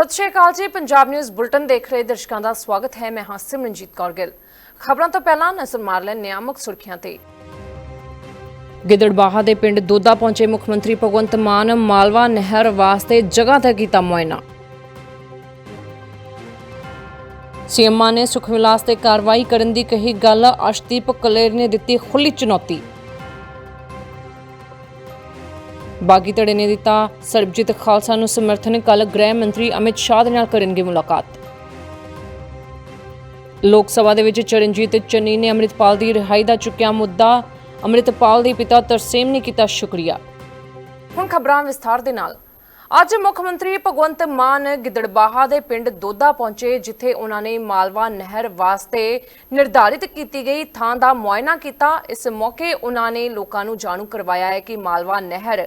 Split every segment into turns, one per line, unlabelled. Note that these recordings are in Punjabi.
ਸਤਿ ਸ਼੍ਰੀ ਅਕਾਲ ਜੀ। ਪੰਜਾਬ ਨਿਊਜ਼ ਬੁਲਟਨ ਦੇਖ ਰਹੇ ਦਰਸ਼ਕਾਂ ਦਾ ਸਵਾਗਤ ਹੈ। ਮੈਂ ਹਾਂ ਸਿਮਰਨਜੀਤ ਕੌਰ ਗਿੱਲ। ਖਬਰਾਂ ਤੋਂ ਪਹਿਲਾਂ ਨਜ਼ਰ ਮਾਰ ਲੈਂਦੇ ਨਿਆਮਕ ਮੁੱਖ ਸੁਰਖੀਆਂ ਤੇ। ਗਿੱਦੜਬਾਹਾ ਦੇ ਪਿੰਡ ਦੋਦਾ ਪਹੁੰਚੇ ਮੁੱਖ ਮੰਤਰੀ ਭਗਵੰਤ ਮਾਨ ਮਾਲਵਾ ਨਹਿਰ ਵਾਸਤੇ ਜਗ੍ਹਾ ਤੇ ਕੀਤਾ ਮੁਆਇਨਾ। ਸੀਐਮਆ ਨੇ ਸੁਖ ਵਿਲਾਸ ਤੇ ਕਾਰਵਾਈ ਕਰਨ ਦੀ ਕਹੀ ਗੱਲ। ਅਸ਼ਦੀਪ ਕਲੇਰ ਨੇ ਦਿੱਤੀ ਖੁੱਲੀ ਚੁਣੌਤੀ। ਬਾਗੀ ਧੜੇ ਨੇ ਦਿੱਤਾ। ਸਰਬਜੀਤ ਖਾਲਸਾ ਨੂੰ ਸਮਰਥਨ ਕੱਲ ਗ੍ਰਹਿ ਮੰਤਰੀ ਅਮਿਤ ਸ਼ਾਹ ਦੇ ਨਾਲ ਕਰਨਗੇ ਮੁਲਾਕਾਤ। ਲੋਕ ਸਭਾ ਦੇ ਵਿੱਚ ਚਰਨਜੀਤ ਚੰਨੀ ਨੇ ਅੰਮ੍ਰਿਤਪਾਲ ਦੀ ਰਿਹਾਈ ਦਾ ਚੁੱਕਿਆ ਮੁੱਦਾ। ਅੰਮ੍ਰਿਤਪਾਲ ਦੇ ਪਿਤਾ ਤਰਸੇਮ ਨੇ ਕੀਤਾ ਸ਼ੁਕਰੀਆ। ਹੁਣ ਖਬਰਾਂ ਵਿਸਥਾਰ ਦੇ ਨਾਲ। ਅੱਜ ਮੁੱਖ ਮੰਤਰੀ ਭਗਵੰਤ ਮਾਨ ਗਿੱਦੜਬਾਹਾ ਦੇ ਪਿੰਡ ਦੋਦਾ ਪਹੁੰਚੇ, ਜਿੱਥੇ ਉਹਨਾਂ ਨੇ ਮਾਲਵਾ ਨਹਿਰ ਵਾਸਤੇ ਨਿਰਧਾਰਿਤ ਕੀਤੀ ਗਈ ਥਾਂ ਦਾ ਮੁਆਇਨਾ ਕੀਤਾ। ਇਸ ਮੌਕੇ ਉਹਨਾਂ ਨੇ ਲੋਕਾਂ ਨੂੰ ਜਾਣੂ ਕਰਵਾਇਆ ਹੈ ਕਿ ਮਾਲਵਾ ਨਹਿਰ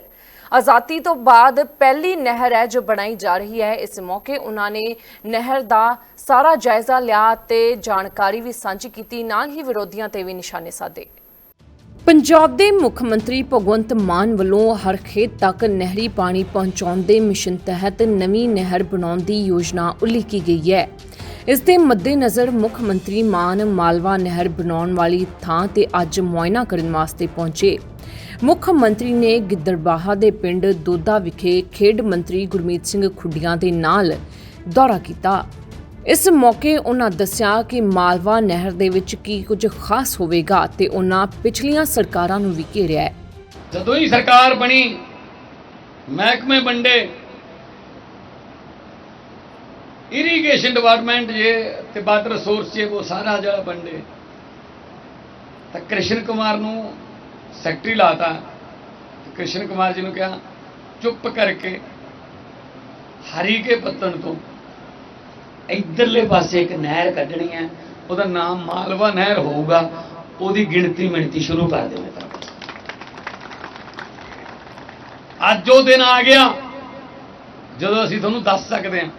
ਆਜ਼ਾਦੀ ਤੋਂ ਬਾਅਦ ਪਹਿਲੀ ਨਹਿਰ ਹੈ ਜੋ ਬਣਾਈ ਜਾ ਰਹੀ ਹੈ। ਇਸ ਮੌਕੇ ਉਹਨਾਂ ਨੇ ਨਹਿਰ ਦਾ ਸਾਰਾ ਜਾਇਜ਼ਾ ਲਿਆ ਤੇ ਜਾਣਕਾਰੀ ਵੀ ਸਾਂਝੀ ਕੀਤੀ। ਨਾਲ ਹੀ ਵਿਰੋਧੀਆਂ ਤੇ ਵੀ ਨਿਸ਼ਾਨੇ ਸਾਧੇ। ਪੰਜਾਬ ਦੇ ਮੁੱਖ ਮੰਤਰੀ ਭਗਵੰਤ ਮਾਨ ਵੱਲੋਂ ਹਰ ਖੇਤ ਤੱਕ ਨਹਿਰੀ ਪਾਣੀ ਪਹੁੰਚਾਉਣ ਦੇ ਮਿਸ਼ਨ ਤਹਿਤ ਨਵੀਂ ਨਹਿਰ ਬਣਾਉਣ ਦੀ ਯੋਜਨਾ ਉਲੀਕੀ ਗਈ ਹੈ। ਇਸ ਦੇ ਮੱਦੇਨਜ਼ਰ ਮੁੱਖ ਮੰਤਰੀ ਮਾਨ ਮਾਲਵਾ ਨਹਿਰ ਬਣਾਉਣ ਵਾਲੀ ਥਾਂ ਤੇ ਅੱਜ ਮੁਆਇਨਾ ਕਰਨ ਵਾਸਤੇ ਪਹੁੰਚੇ। ਮੁੱਖ ਮੰਤਰੀ ਨੇ ਗਿੱਦੜਬਾਹਾ ਦੇ ਪਿੰਡ ਦੋਦਾ ਵਿਖੇ ਖੇਡ ਮੰਤਰੀ ਗੁਰਮੀਤ ਸਿੰਘ ਖੁੱਡੀਆਂ ਦੇ ਨਾਲ ਦੌਰਾ ਕੀਤਾ। ਇਸ ਮੌਕੇ ਉਹਨਾਂ ਦੱਸਿਆ ਕਿ ਮਾਲਵਾ ਨਹਿਰ ਦੇ ਵਿੱਚ ਕੀ ਕੁਝ ਖਾਸ ਹੋਵੇਗਾ ਤੇ ਉਹਨਾਂ ਪਿਛਲੀਆਂ ਸਰਕਾਰਾਂ ਨੂੰ ਵੀ ਘੇਰਿਆ ਹੈ।
ਜਦੋਂ ਹੀ ਸਰਕਾਰ ਬਣੀ, ਮਹਿਕਮੇ ਵੰਡੇ ਇਰੀਗੇਸ਼ਨ ਡਿਪਾਰਟਮੈਂਟ ਜੇ ਤੇ ਵਾਟਰ ਰਿਸੋਰਸ ਜੇ, ਉਹ ਸਾਰਾ ਜਿਹੜਾ ਵੰਡੇ, ਤਾਂ ਕ੍ਰਿਸ਼ਨ ਕੁਮਾਰ ਨੂੰ ਸੈਕਟਰੀ ਲਾਤਾ। ਤੇ ਕ੍ਰਿਸ਼ਨ ਕੁਮਾਰ ਜੀ ਨੂੰ ਕਿਹਾ, ਚੁੱਪ ਕਰਕੇ ਹਰੀ ਕੇ ਪੱਤਣ ਤੋਂ ਇਧਰਲੇ ਪਾਸੇ ਇੱਕ ਨਹਿਰ ਕੱਢਣੀ ਹੈ, ਉਹਦਾ ਨਾਮ ਮਾਲਵਾ ਨਹਿਰ ਹੋਊਗਾ, ਉਹਦੀ ਗਿਣਤੀ ਮਿਣਤੀ ਸ਼ੁਰੂ ਕਰ ਦੇਵੇ ਤਾਂ ਅੱਜ ਉਹ ਦਿਨ ਆ ਗਿਆ, ਜਦੋਂ ਅਸੀਂ ਤੁਹਾਨੂੰ ਦੱਸ ਸਕਦੇ ਹਾਂ।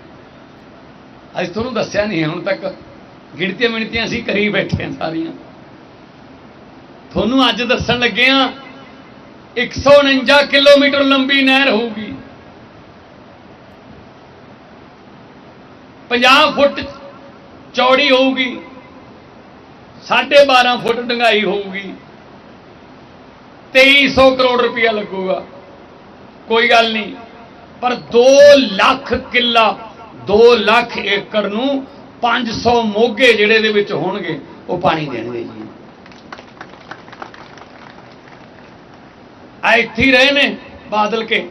ਅੱਜ ਤੁਹਾਨੂੰ ਦੱਸਿਆ ਨਹੀਂ ਹੁਣ ਤੱਕ ਗਿਣਤੀਆਂ ਮਿਣਤੀਆਂ ਅਸੀਂ ਕਰੀ ਬੈਠੇ ਹਾਂ ਸਾਰੀਆਂ। ਤੁਹਾਨੂੰ ਅੱਜ ਦੱਸਣ ਲੱਗੇ ਹਾਂ 149 ਕਿਲੋਮੀਟਰ ਲੰਬੀ ਨਹਿਰ ਹੋਊਗੀ। 50 ਫੁੱਟ ਚੌੜੀ ਹੋਊਗੀ 12.5 ਫੁੱਟ ਡੰਗਾਈ ਹੋਊਗੀ 2300 ਕਰੋੜ ਰੁਪਇਆ ਲੱਗੂਗਾ। ਕੋਈ ਗੱਲ ਨਹੀਂ, ਪਰ 2 ਲੱਖ ਕਿੱਲਾ 2 ਲੱਖ ਏਕੜ ਨੂੰ 500 ਮੋਗੇ ਜਿਹੜੇ ਦੇ ਵਿੱਚ ਹੋਣਗੇ, ਉਹ ਪਾਣੀ ਦੇਣਗੇ ਜੀ। ਆ ਇੱਥੇ ਹੀ ਰਹੇ ਨੇ ਬਾਦਲ ਕੇ।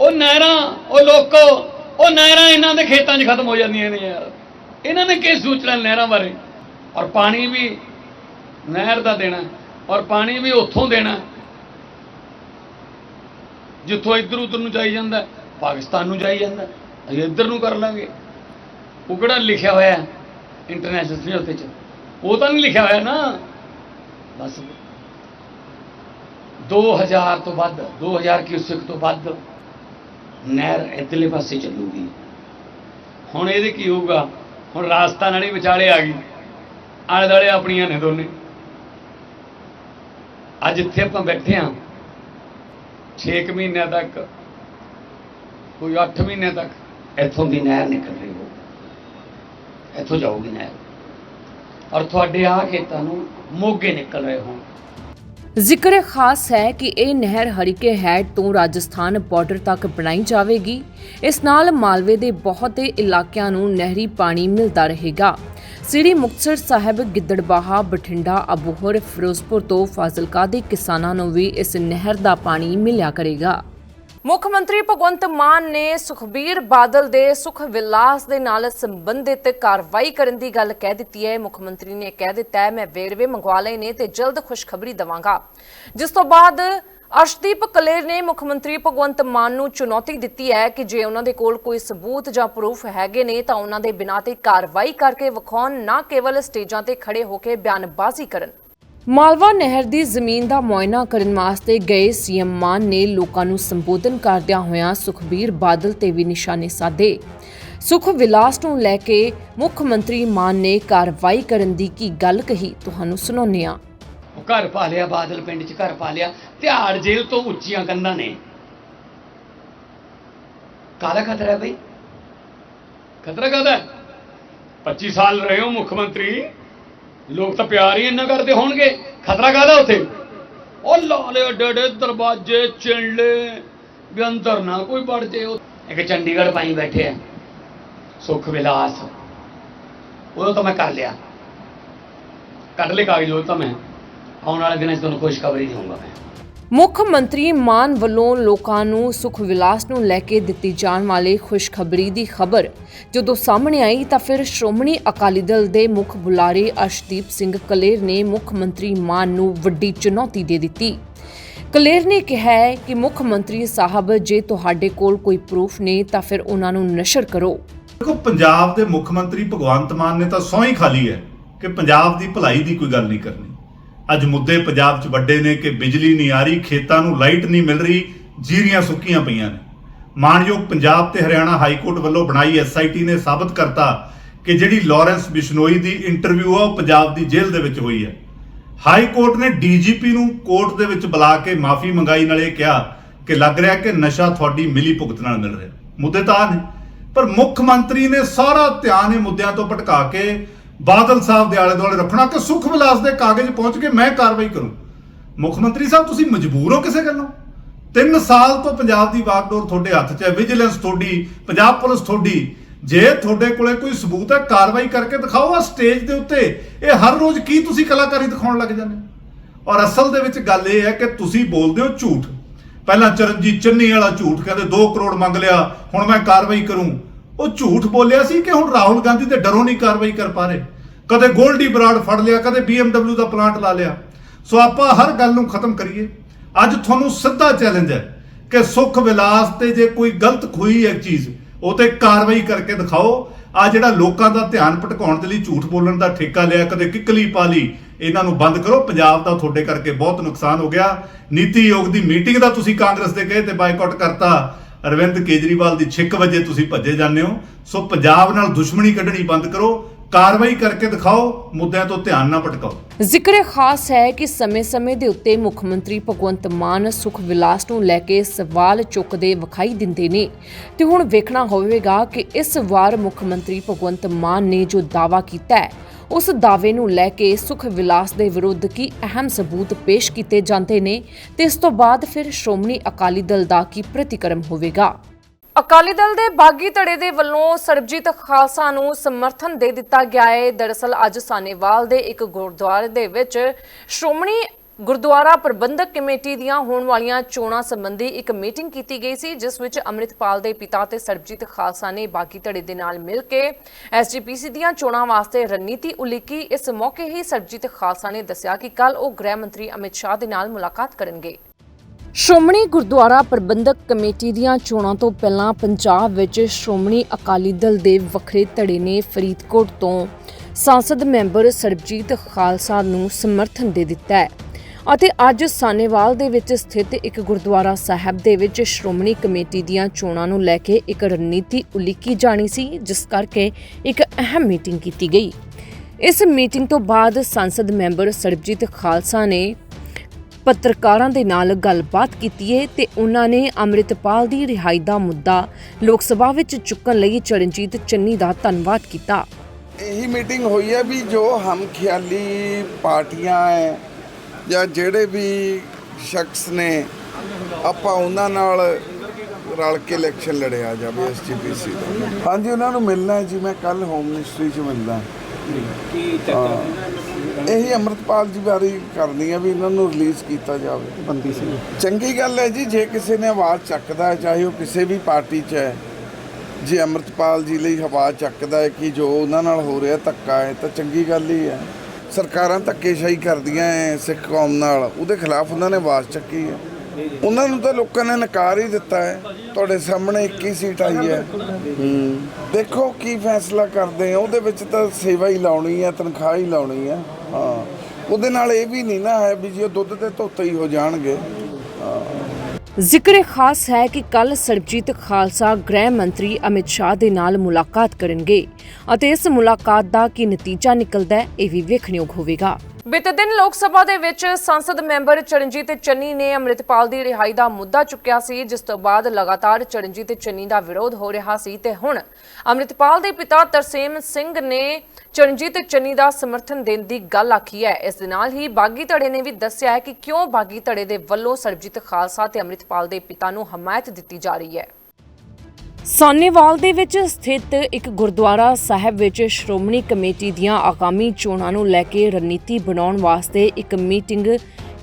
ਉਹ ਨਹਿਰਾਂ, ਉਹ ਲੋਕੋ, ਉਹ ਨਹਿਰਾਂ ਇਹਨਾਂ ਦੇ ਖੇਤਾਂ 'ਚ ਖਤਮ ਹੋ ਜਾਂਦੀਆਂ ਨੇ ਯਾਰ। ਇਹਨਾਂ ਨੇ ਕੀ ਸੋਚਣਾ ਨਹਿਰਾਂ ਬਾਰੇ? ਔਰ ਪਾਣੀ ਵੀ ਨਹਿਰ ਦਾ ਦੇਣਾ, ਔਰ ਪਾਣੀ ਵੀ ਉੱਥੋਂ ਦੇਣਾ। ਜਿੱਥੋਂ ਇੱਧਰ ਉੱਧਰ ਨੂੰ ਜਾਈ ਜਾਂਦਾ, ਪਾਕਿਸਤਾਨ ਨੂੰ ਜਾਈ ਜਾਂਦਾ, ਅਸੀਂ ਇੱਧਰ ਨੂੰ ਕਰ ਲਾਂਗੇ। ਉਹ ਕਿਹੜਾ ਲਿਖਿਆ ਹੋਇਆ ਇੰਟਰਨੈਸ਼ਨਲ ਸਮਝੌਤੇ 'ਚ? ਉਹ ਤਾਂ ਨਹੀਂ ਲਿਖਿਆ ਹੋਇਆ ਨਾ। ਬਸ। 2000 ਤੋਂ ਵੱਧ 2000 ਕਿਊਸੈਕ ਤੋਂ ਵੱਧ ਨਹਿਰ ਇੱਧਰਲੇ ਪਾਸੇ ਚੱਲੂਗੀ। ਹੁਣ ਇਹਦੇ ਕੀ ਹੋਊਗਾ? ਹੁਣ ਰਾਸਤਾ ਨਾਲੇ ਵਿਚਾਲੇ ਆ ਗਈ। ਆਲੇ ਦੁਆਲੇ ਆਪਣੀਆਂ ਨੇ ਦੋਨੇ। ਅੱਜ ਇੱਥੇ ਆਪਾਂ ਬੈਠੇ ਹਾਂ 6 ਮਹੀਨਿਆਂ ਤੱਕ, ਕੋਈ 8 ਮਹੀਨਿਆਂ ਤੱਕ ਇੱਥੋਂ ਦੀ ਨਹਿਰ ਨਿਕਲ ਰਹੀ ਹੋ ਇੱਥੋਂ ਜਾਊਗੀ ਨਹਿਰ। ਔਰ ਤੁਹਾਡੇ ਆ ਖੇਤਾਂ ਨੂੰ ਮੋਗੇ ਨਿਕਲ ਰਹੇ ਹੋਣ।
ਜ਼ਿਕਰ ਖਾਸ ਹੈ ਕਿ ਇਹ ਨਹਿਰ ਹਰੀਕੇ ਹੈਡ ਤੋਂ ਰਾਜਸਥਾਨ ਬਾਰਡਰ ਤੱਕ ਬਣਾਈ ਜਾਵੇਗੀ। ਇਸ ਨਾਲ ਮਾਲਵੇ ਦੇ ਬਹੁਤੇ ਇਲਾਕਿਆਂ ਨੂੰ ਨਹਿਰੀ ਪਾਣੀ ਮਿਲਦਾ ਰਹੇਗਾ। ਸ੍ਰੀ ਮੁਕਤਸਰ ਸਾਹਿਬ, ਗਿੱਦੜਬਾਹਾ, ਬਠਿੰਡਾ, ਅਬੋਹਰ, ਫਿਰੋਜ਼ਪੁਰ ਤੋਂ ਫਾਜ਼ਿਲਕਾ ਦੇ ਕਿਸਾਨਾਂ ਨੂੰ ਵੀ ਇਸ ਨਹਿਰ ਦਾ ਪਾਣੀ ਮਿਲਿਆ ਕਰੇਗਾ। ਮੁੱਖ ਮੰਤਰੀ ਭਗਵੰਤ ਮਾਨ ਨੇ ਸੁਖਬੀਰ ਬਾਦਲ ਦੇ ਸੁਖ ਵਿਲਾਸ ਦੇ ਨਾਲ ਸੰਬੰਧਿਤ ਕਾਰਵਾਈ ਕਰਨ ਦੀ ਗੱਲ ਕਹਿ ਦਿੱਤੀ ਹੈ। ਮੁੱਖ ਮੰਤਰੀ ਨੇ ਕਹਿ ਦਿੱਤਾ ਹੈ, ਮੈਂ ਵੇਰਵੇ ਮੰਗਵਾ ਲਏ ਨੇ ਤੇ ਜਲਦ ਖੁਸ਼ਖਬਰੀ ਦਵਾਂਗਾ। ਜਿਸ ਤੋਂ ਬਾਅਦ ਅਰਸ਼ਦੀਪ ਕਲੇਰ ਨੇ ਮੁੱਖ ਮੰਤਰੀ ਭਗਵੰਤ ਮਾਨ ਨੂੰ ਚੁਣੌਤੀ ਦਿੱਤੀ ਹੈ ਕਿ ਜੇ ਉਹਨਾਂ ਦੇ ਕੋਲ ਕੋਈ ਸਬੂਤ ਜਾਂ ਪ੍ਰੂਫ ਹੈਗੇ ਨੇ ਤਾਂ ਉਹਨਾਂ ਦੇ ਬਿਨਾਂ ਤੇ ਕਾਰਵਾਈ ਕਰਕੇ ਵਿਖਾਉਣ ਨਾ ਕੇਵਲ ਸਟੇਜਾਂ ਤੇ ਖੜੇ ਹੋ ਕੇ ਬਿਆਨਬਾਜ਼ੀ ਕਰਨ। ਮਾਲਵਾ ਨਹਿਰ ਦੀ ਜ਼ਮੀਨ ਦਾ ਮੁਆਇਨਾ ਕਰਨ ਵਾਸਤੇ ਗਏ ਸੀਐਮ ਮਾਨ ਨੇ ਲੋਕਾਂ ਨੂੰ ਸੰਬੋਧਨ ਕਰਦਿਆਂ ਹੋਇਆਂ ਸੁਖਬੀਰ ਬਾਦਲ ਤੇ ਵੀ ਨਿਸ਼ਾਨੇ ਸਾਧੇ। ਸੁਖ ਵਿਲਾਸ ਨੂੰ ਲੈ ਕੇ ਮੁੱਖ ਮੰਤਰੀ ਮਾਨ ਨੇ ਕਾਰਵਾਈ ਕਰਨ ਦੀ ਕੀ ਗੱਲ ਕਹੀ, ਤੁਹਾਨੂੰ ਸੁਣਾਉਂਦੇ ਹਾਂ।
ਘਰ ਪਾ ਲਿਆ, ਬਾਦਲ ਪਿੰਡ 'ਚ ਘਰ ਪਾ ਲਿਆ। ਤਿਹਾੜ ਜੇਲ੍ਹ ਤੋਂ ਉੱਚੀਆਂ ਕੰਧਾਂ ਨੇ। ਕਾਹਦਾ ਖਤਰਾ ਹੈ ਬਈ? ਖਤਰਾ ਕਾਹਦਾ? 25 ਸਾਲ ਰਹੇ ਹੋ ਮੁੱਖ ਮੰਤਰੀ। ਲੋਕ ਤਾਂ ਪਿਆਰ ਹੀ ਇੰਨਾ ਕਰਦੇ ਹੋਣਗੇ। ਖਤਰਾ ਕਾਹਦਾ ਉੱਥੇ? ਉਹ ਲਾਲੇ ਡੇਡੇ ਦਰਵਾਜ਼ੇ ਚਿੰਲੇ, ਵੀ ਅੰਦਰ ਨਾ ਕੋਈ ਵੜ ਜੇ। ਉਹ- ਇੱਕ ਚੰਡੀਗੜ੍ਹ ਪਾਈ ਬੈਠੇ ਆ, ਸੁਖ ਵਿਲਾਸ। ਉਹ ਤਾਂ ਮੈਂ ਕਰ ਲਿਆ। ਕੱਢ ਲੈ ਕਾਗਜ਼, ਉਹ ਤਾਂ ਮੈਂ। ਆਉਣ ਵਾਲੇ ਦਿਨਾਂ 'ਚ ਤੁਹਾਨੂੰ ਖੁਸ਼ਖਬਰੀ ਦੇਵਾਂਗਾ ਮੈਂ।
ਮੁੱਖ ਮੰਤਰੀ ਮਾਨ ਵੱਲੋਂ ਲੋਕਾਂ ਨੂੰ ਸੁਖ ਵਿਲਾਸ ਨੂੰ ਲੈ ਕੇ ਦਿੱਤੀ ਜਾਣ ਵਾਲੀ ਖੁਸ਼ਖਬਰੀ ਦੀ ਖਬਰ ਜਦੋਂ ਸਾਹਮਣੇ ਆਈ ਤਾਂ ਫਿਰ ਸ਼੍ਰੋਮਣੀ ਅਕਾਲੀ ਦਲ ਦੇ ਮੁੱਖ ਬੁਲਾਰੇ ਅਰਸ਼ਦੀਪ ਸਿੰਘ ਕਲੇਰ ਨੇ ਮੁੱਖ ਮੰਤਰੀ ਮਾਨ ਨੂੰ ਵੱਡੀ ਚੁਣੌਤੀ ਦੇ ਦਿੱਤੀ। ਕਲੇਰ ਨੇ ਕਿਹਾ ਹੈ ਕਿ ਮੁੱਖ ਮੰਤਰੀ ਸਾਹਿਬ ਜੇ ਤੁਹਾਡੇ ਕੋਲ ਕੋਈ ਪ੍ਰੂਫ ਨੇ ਤਾਂ ਫਿਰ ਉਹਨਾਂ ਨੂੰ ਨਸ਼ਰ ਕਰੋ।
ਦੇਖੋ, ਪੰਜਾਬ ਦੇ ਮੁੱਖ ਮੰਤਰੀ ਭਗਵੰਤ ਮਾਨ ਨੇ ਤਾਂ ਸਹੁੰ ਹੀ ਖਾਲੀ ਹੈ ਕਿ ਪੰਜਾਬ ਦੀ ਭਲਾਈ ਦੀ ਕੋਈ ਗੱਲ ਨਹੀਂ ਕਰਨੀ। ਅੱਜ ਮੁੱਦੇ ਪੰਜਾਬ 'ਚ ਵੱਡੇ ਨੇ ਕਿ ਬਿਜਲੀ ਨਹੀਂ ਆ ਰਹੀ, ਖੇਤਾਂ ਨੂੰ ਲਾਈਟ ਨਹੀਂ ਮਿਲ ਰਹੀ, ਜੀਰੀਆਂ ਸੁੱਕੀਆਂ ਪਈਆਂ ਨੇ। ਮਾਨਯੋਗ ਪੰਜਾਬ ਤੇ ਹਰਿਆਣਾ ਹਾਈ ਕੋਰਟ ਵੱਲੋਂ ਬਣਾਈ ਐਸਆਈਟੀ ਨੇ ਸਾਬਤ ਕਰਤਾ ਕਿ ਜਿਹੜੀ ਲਾਰੈਂਸ ਬਿਸ਼ਨੋਈ ਦੀ ਇੰਟਰਵਿਊ ਆ, ਉਹ ਪੰਜਾਬ ਦੀ ਜੇਲ੍ਹ ਦੇ ਵਿੱਚ ਹੋਈ ਹੈ। ਹਾਈ ਕੋਰਟ ਨੇ ਡੀਜੀਪੀ ਨੂੰ ਕੋਰਟ ਦੇ ਵਿੱਚ ਬੁਲਾ ਕੇ ਮਾਫੀ ਮੰਗਾਈ ਨਾਲ ਇਹ ਕਿਹਾ ਕਿ ਲੱਗ ਰਿਹਾ ਕਿ ਨਸ਼ਾ ਤੁਹਾਡੀ ਮਿਲੀ ਭੁਗਤ ਨਾਲ ਮਿਲ ਰਿਹਾ। ਮੁੱਦੇ ਤਾਂ ਆਹ ਨੇ, ਪਰ ਮੁੱਖ ਮੰਤਰੀ ਨੇ ਸਾਰਾ ਧਿਆਨ ਇਹ ਮੁੱਦਿਆਂ ਤੋਂ ਭਟਕਾ ਕੇ ਬਾਦਲ ਸਾਹਿਬ ਦੇ ਆਲੇ ਦੁਆਲੇ ਰੱਖਣਾ ਕਿ ਸੁਖ ਵਿਲਾਸ ਦੇ ਕਾਗਜ਼ ਪਹੁੰਚ ਕੇ ਮੈਂ ਕਾਰਵਾਈ ਕਰੂੰ? ਮੁੱਖ ਮੰਤਰੀ ਸਾਹਿਬ, ਤੁਸੀਂ ਮਜਬੂਰ ਹੋ ਕਿਸੇ ਗੱਲੋਂ? ਤਿੰਨ ਸਾਲ ਤੋਂ ਪੰਜਾਬ ਦੀ ਵਾਗਡੋਰ ਤੁਹਾਡੇ ਹੱਥ 'ਚ ਹੈ ਵਿਜੀਲੈਂਸ ਤੁਹਾਡੀ, ਪੰਜਾਬ ਪੁਲਿਸ ਤੁਹਾਡੀ। ਜੇ ਤੁਹਾਡੇ ਕੋਲੇ ਕੋਈ ਸਬੂਤ ਹੈ, ਕਾਰਵਾਈ ਕਰਕੇ ਦਿਖਾਓ ਆ ਸਟੇਜ ਦੇ ਉੱਤੇ। ਇਹ ਹਰ ਰੋਜ਼ ਕੀ ਤੁਸੀਂ ਕਲਾਕਾਰੀ ਦਿਖਾਉਣ ਲੱਗ ਜਾਂਦੇ? ਹੋ? ਔਰ ਅਸਲ ਦੇ ਵਿੱਚ ਗੱਲ ਇਹ ਹੈ ਕਿ ਤੁਸੀਂ ਬੋਲਦੇ ਹੋ ਝੂਠ। ਪਹਿਲਾਂ ਚਰਨਜੀਤ ਚੰਨੀ ਵਾਲਾ ਝੂਠ, ਕਹਿੰਦੇ 2 ਕਰੋੜ ਮੰਗ ਲਿਆ, ਹੁਣ ਮੈਂ ਕਾਰਵਾਈ ਕਰੂੰ। ਉਹ ਝੂਠ ਬੋਲਿਆ ਸੀ ਕਿ ਹੁਣ ਰਾਹੁਲ ਗਾਂਧੀ ਦੇ ਡਰੋਂ ਨਹੀਂ ਕਾਰਵਾਈ ਕਰ ਪਾ ਰਹੇ? ਕਦੇ ਗੋਲਡੀ ਬਰਾਡ ਫੜ ਲਿਆ, ਕਦੇ BMW ਦਾ ਪਲਾਂਟ ਲਾ ਲਿਆ। ਸੋ ਆਪਾਂ ਹਰ ਗੱਲ ਨੂੰ ਖਤਮ ਕਰੀਏ। ਅੱਜ ਤੁਹਾਨੂੰ ਸਿੱਧਾ ਚੈਲੰਜ ਹੈ ਕਿ ਸੁਖ ਵਿਲਾਸ ਤੇ ਜੇ ਕੋਈ ਗਲਤ ਖੋਈ ਹੈ ਚੀਜ਼, ਉਹ ਤੇ ਕਾਰਵਾਈ ਕਰਕੇ ਦਿਖਾਓ। ਆ ਜਿਹੜਾ ਲੋਕਾਂ ਦਾ ਧਿਆਨ ਭਟਕਾਉਣ ਦੇ ਲਈ ਝੂਠ ਬੋਲਣ ਦਾ ਠੇਕਾ ਲਿਆ, ਕਦੇ ਕਿੱਕਲੀ ਪਾ ਲਈ, ਇਹਨਾਂ ਨੂੰ ਬੰਦ ਕਰੋ। ਪੰਜਾਬ ਦਾ ਤੁਹਾਡੇ ਕਰਕੇ ਬਹੁਤ ਨੁਕਸਾਨ ਹੋ ਗਿਆ। ਨੀਤੀ ਆਯੋਗ ਦੀ ਮੀਟਿੰਗ ਦਾ ਤੁਸੀਂ ਕਾਂਗਰਸ ਦੇ ਕਹੇ ਤੇ ਬਾਈਕਾਟ ਕਰਤਾ। ਅਰਵਿੰਦ ਕੇਜਰੀਵਾਲ ਦੀ 6 ਵਜੇ ਤੁਸੀਂ ਭੱਜੇ ਜਾਂਦੇ ਹੋ। ਸੋ ਪੰਜਾਬ ਨਾਲ ਦੁਸ਼ਮਣੀ ਕੱਢਣੀ ਬੰਦ ਕਰੋ। ਕਾਰਵਾਈ ਕਰਕੇ ਦਿਖਾਓ, ਮੁੱਦਿਆਂ ਤੋਂ ਧਿਆਨ ਨਾ ਭਟਕਾਓ।
ਜ਼ਿਕਰ ਖਾਸ ਹੈ ਕਿ ਸਮੇਂ-ਸਮੇਂ ਦੇ ਉੱਤੇ ਮੁੱਖ ਮੰਤਰੀ ਭਗਵੰਤ ਮਾਨ ਸੁਖ ਵਿਲਾਸ ਨੂੰ ਲੈ ਕੇ ਸਵਾਲ ਚੁੱਕਦੇ ਵਿਖਾਈ ਦਿੰਦੇ ਨੇ। ਤੇ ਹੁਣ ਵੇਖਣਾ ਹੋਵੇਗਾ ਕਿ ਇਸ ਵਾਰ ਮੁੱਖ ਮੰਤਰੀ ਭਗਵੰਤ ਮਾਨ ਨੇ ਜੋ ਦਾਅਵਾ ਕੀਤਾ ਹੈ, ਉਸ ਦਾਅਵੇ ਨੂੰ ਲੈ ਕੇ ਸੁਖ ਵਿਲਾਸ ਦੇ ਵਿਰੁੱਧ ਕੀ ਅਹਿਮ ਸਬੂਤ ਪੇਸ਼ ਕੀਤੇ ਜਾਂਦੇ ਨੇ, ਤੇ ਇਸ ਤੋਂ ਬਾਅਦ ਫਿਰ ਸ਼੍ਰੋਮਣੀ ਅਕਾਲੀ ਦਲ ਦਾ ਕੀ ਪ੍ਰਤੀਕਰਮ ਹੋਵੇਗਾ। ਅਕਾਲੀ ਦਲ ਦੇ ਬਾਗੀ ਧੜੇ ਦੇ ਵੱਲੋਂ ਸਰਬਜੀਤ ਖਾਲਸਾ ਨੂੰ ਸਮਰਥਨ ਦੇ ਦਿੱਤਾ ਗਿਆ ਹੈ ਦਰਅਸਲ ਅੱਜ ਸਾਨੇਵਾਲ ਦੇ ਇੱਕ ਗੁਰਦੁਆਰੇ ਦੇ ਵਿੱਚ ਸ਼੍ਰੋਮਣੀ ਗੁਰਦੁਆਰਾ ਪ੍ਰਬੰਧਕ ਕਮੇਟੀ ਦੀਆਂ ਹੋਣ ਵਾਲੀਆਂ ਚੋਣਾਂ ਸੰਬੰਧੀ ਇੱਕ ਮੀਟਿੰਗ ਕੀਤੀ ਗਈ ਸੀ, ਜਿਸ ਵਿੱਚ ਅੰਮ੍ਰਿਤਪਾਲ ਦੇ ਪਿਤਾ ਤੇ ਸਰਬਜੀਤ ਖਾਲਸਾ ਨੇ ਬਾਗੀ ਧੜੇ ਦੇ ਨਾਲ ਮਿਲ ਕੇ ਐਸਜੀਪੀਸੀ ਦੀਆਂ ਚੋਣਾਂ ਵਾਸਤੇ ਰਣਨੀਤੀ ਉਲੀਕੀ। ਇਸ ਮੌਕੇ ਹੀ ਸਰਬਜੀਤ ਖਾਲਸਾ ਨੇ ਦੱਸਿਆ ਕਿ ਕੱਲ ਉਹ ਗ੍ਰਹਿ ਮੰਤਰੀ ਅਮਿਤ ਸ਼ਾਹ ਦੇ ਨਾਲ ਮੁਲਾਕਾਤ ਕਰਨਗੇ। ਸ਼੍ਰੋਮਣੀ ਗੁਰਦੁਆਰਾ ਪ੍ਰਬੰਧਕ ਕਮੇਟੀ ਦੀਆਂ ਚੋਣਾਂ ਤੋਂ ਪਹਿਲਾਂ ਪੰਜਾਬ ਵਿੱਚ ਸ਼੍ਰੋਮਣੀ ਅਕਾਲੀ ਦਲ ਦੇ ਵੱਖਰੇ ਧੜੇ ਨੇ ਫਰੀਦਕੋਟ ਤੋਂ ਸੰਸਦ ਮੈਂਬਰ ਸਰਬਜੀਤ ਖਾਲਸਾ ਨੂੰ ਸਮਰਥਨ ਦੇ ਦਿੱਤਾ ਹੈ। ਅਤੇ ਅੱਜ ਸਾਨੇਵਾਲ ਦੇ ਵਿੱਚ ਸਥਿਤ ਇੱਕ ਗੁਰਦੁਆਰਾ ਸਾਹਿਬ ਦੇ ਵਿੱਚ ਸ਼੍ਰੋਮਣੀ ਕਮੇਟੀ ਦੀਆਂ ਚੋਣਾਂ ਨੂੰ ਲੈ ਕੇ ਇੱਕ ਰਣਨੀਤੀ ਉਲੀਕੀ ਜਾਣੀ ਸੀ, ਜਿਸ ਕਰਕੇ ਇੱਕ ਅਹਿਮ ਮੀਟਿੰਗ ਕੀਤੀ ਗਈ। ਇਸ ਮੀਟਿੰਗ ਤੋਂ ਬਾਅਦ ਸੰਸਦ ਮੈਂਬਰ ਸਰਬਜੀਤ ਖਾਲਸਾ ਨੇ ਪੱਤਰਕਾਰਾਂ ਦੇ ਨਾਲ ਗੱਲਬਾਤ ਕੀਤੀ ਹੈ ਤੇ ਉਹਨਾਂ ਨੇ ਅੰਮ੍ਰਿਤਪਾਲ ਦੀ ਰਿਹਾਈ ਦਾ ਮੁੱਦਾ ਲੋਕ ਸਭਾ ਵਿੱਚ ਚੁੱਕਣ ਲਈ ਚਰਨਜੀਤ ਚੰਨੀ ਦਾ ਧੰਨਵਾਦ ਕੀਤਾ।
ਇਹੀ ਮੀਟਿੰਗ ਹੋਈ ਹੈ ਵੀ ਜੋ ਹਮ ਖਿਆਲੀ ਪਾਰਟੀਆਂ ਹੈ ਜਾਂ ਜਿਹੜੇ ਵੀ ਸ਼ਖਸ ਨੇ ਆਪਾਂ ਉਹਨਾਂ ਨਾਲ ਰਲ ਕੇ ਇਲੈਕਸ਼ਨ ਲੜਿਆ ਜਾਵੇ ਐਸਜੀਪੀਸੀ ਦਾ ਹਾਂਜੀ ਉਹਨਾਂ ਨੂੰ ਮਿਲਣਾ ਹੈ ਜੀ ਮੈਂ ਕੱਲ ਹੋਮ ਮਿਨਿਸਟਰੀ 'ਚ ਮਿਲਣਾ ਕੀ ਚਰਚਾ ਇਹੀ ਅੰਮ੍ਰਿਤਪਾਲ ਜੀ ਬਾਰੇ ਕਰਨੀ ਹੈ ਵੀ ਇਹਨਾਂ ਨੂੰ ਰਿਲੀਜ਼ ਕੀਤਾ ਜਾਵੇ। ਬੰਦੀ ਸਿੰਘ ਚੰਗੀ ਗੱਲ ਹੈ ਜੀ ਜੇ ਕਿਸੇ ਨੇ ਆਵਾਜ਼ ਚੱਕਦਾ ਹੈ ਚਾਹੇ ਉਹ ਕਿਸੇ ਵੀ ਪਾਰਟੀ 'ਚ ਹੈ ਜੇ ਅੰਮ੍ਰਿਤਪਾਲ ਜੀ ਲਈ ਹਵਾ ਚੱਕਦਾ ਹੈ ਕਿ ਜੋ ਉਹਨਾਂ ਨਾਲ ਹੋ ਰਿਹਾ ਧੱਕਾ ਹੈ ਤਾਂ ਚੰਗੀ ਗੱਲ ਹੀ ਹੈ। ਸਰਕਾਰਾਂ ਧੱਕੇਸ਼ਾਹੀ ਕਰਦੀਆਂ ਐ ਸਿੱਖ ਕੌਮ ਨਾਲ ਉਹਦੇ ਖਿਲਾਫ ਉਹਨਾਂ ਨੇ ਆਵਾਜ਼ ਚੱਕੀ ਹੈ। ਉਹਨਾਂ ਨੂੰ ਤਾਂ ਲੋਕਾਂ ਨੇ ਨਕਾਰ ਹੀ ਦਿੱਤਾ ਹੈ। ਤੁਹਾਡੇ ਸਾਹਮਣੇ 21 ਸੀਟ ਆਈ ਹੈ। ਹੂੰ। ਦੇਖੋ ਕੀ ਫੈਸਲਾ ਕਰਦੇ ਆ ਉਹਦੇ ਵਿੱਚ ਤਾਂ ਸੇਵਾ ਹੀ ਲਾਉਣੀ ਹੈ ਤਨਖਾਹ ਹੀ ਲਾਉਣੀ ਹੈ। ਹਾਂ। ਉਹਦੇ ਨਾਲ ਇਹ ਵੀ ਨਹੀਂ ਨਾ ਹੈ ਵੀ ਜੇ ਦੁੱਧ ਤੇ ਧੋਤੇ ਹੀ ਹੋ ਜਾਣਗੇ।
ਜ਼ਿਕਰ ਖਾਸ ਹੈ ਕਿ ਕੱਲ ਸਰਬਜੀਤ ਖਾਲਸਾ ਗ੍ਰਹਿ ਮੰਤਰੀ ਅਮਿਤ ਸ਼ਾਹ ਦੇ ਨਾਲ ਮੁਲਾਕਾਤ ਕਰਨਗੇ ਅਤੇ ਇਸ ਮੁਲਾਕਾਤ ਦਾ ਕੀ ਨਤੀਜਾ ਨਿਕਲਦਾ ਹੈ, ਇਹ ਵੀ ਵੇਖਣਯੋਗ ਹੋਵੇਗਾ। ਬੀਤੇ ਦਿਨ ਲੋਕ ਸਭਾ ਦੇ ਵਿੱਚ ਸੰਸਦ ਮੈਂਬਰ ਚਰਨਜੀਤ ਚੰਨੀ ਨੇ ਅੰਮ੍ਰਿਤਪਾਲ ਦੀ ਰਿਹਾਈ ਦਾ ਮੁੱਦਾ ਚੁੱਕਿਆ ਸੀ, ਜਿਸ ਤੋਂ ਬਾਅਦ ਲਗਾਤਾਰ ਚਰਨਜੀਤ ਚੰਨੀ ਦਾ ਵਿਰੋਧ ਹੋ ਰਿਹਾ ਸੀ ਤੇ ਹੁਣ ਅੰਮ੍ਰਿਤਪਾਲ ਦੇ ਪਿਤਾ ਤਰਸੇਮ ਸਿੰਘ ਨੇ ਚਰਨਜੀਤ ਚੰਨੀ ਦਾ ਸਮਰਥਨ ਦੇਣ ਦੀ ਗੱਲ ਆਖੀ ਹੈ। ਇਸ ਦੇ ਨਾਲ ਹੀ ਬਾਗੀ ਧੜੇ ਨੇ ਵੀ ਦੱਸਿਆ ਹੈ ਕਿ ਕਿਉਂ ਬਾਗੀ ਧੜੇ ਦੇ ਵੱਲੋਂ ਸਰਬਜੀਤ ਖਾਲਸਾ ਤੇ ਅੰਮ੍ਰਿਤਪਾਲ ਦੇ ਪਿਤਾ ਨੂੰ ਹਮਾਇਤ ਦਿੱਤੀ ਜਾ ਰਹੀ ਹੈ। ਸਾਨੇਵਾਲ ਦੇ ਵਿੱਚ ਸਥਿਤ ਇੱਕ ਗੁਰਦੁਆਰਾ ਸਾਹਿਬ ਵਿੱਚ ਸ਼੍ਰੋਮਣੀ ਕਮੇਟੀ ਦੀਆਂ ਆਗਾਮੀ ਚੋਣਾਂ ਨੂੰ ਲੈ ਕੇ ਰਣਨੀਤੀ ਬਣਾਉਣ ਵਾਸਤੇ ਇੱਕ ਮੀਟਿੰਗ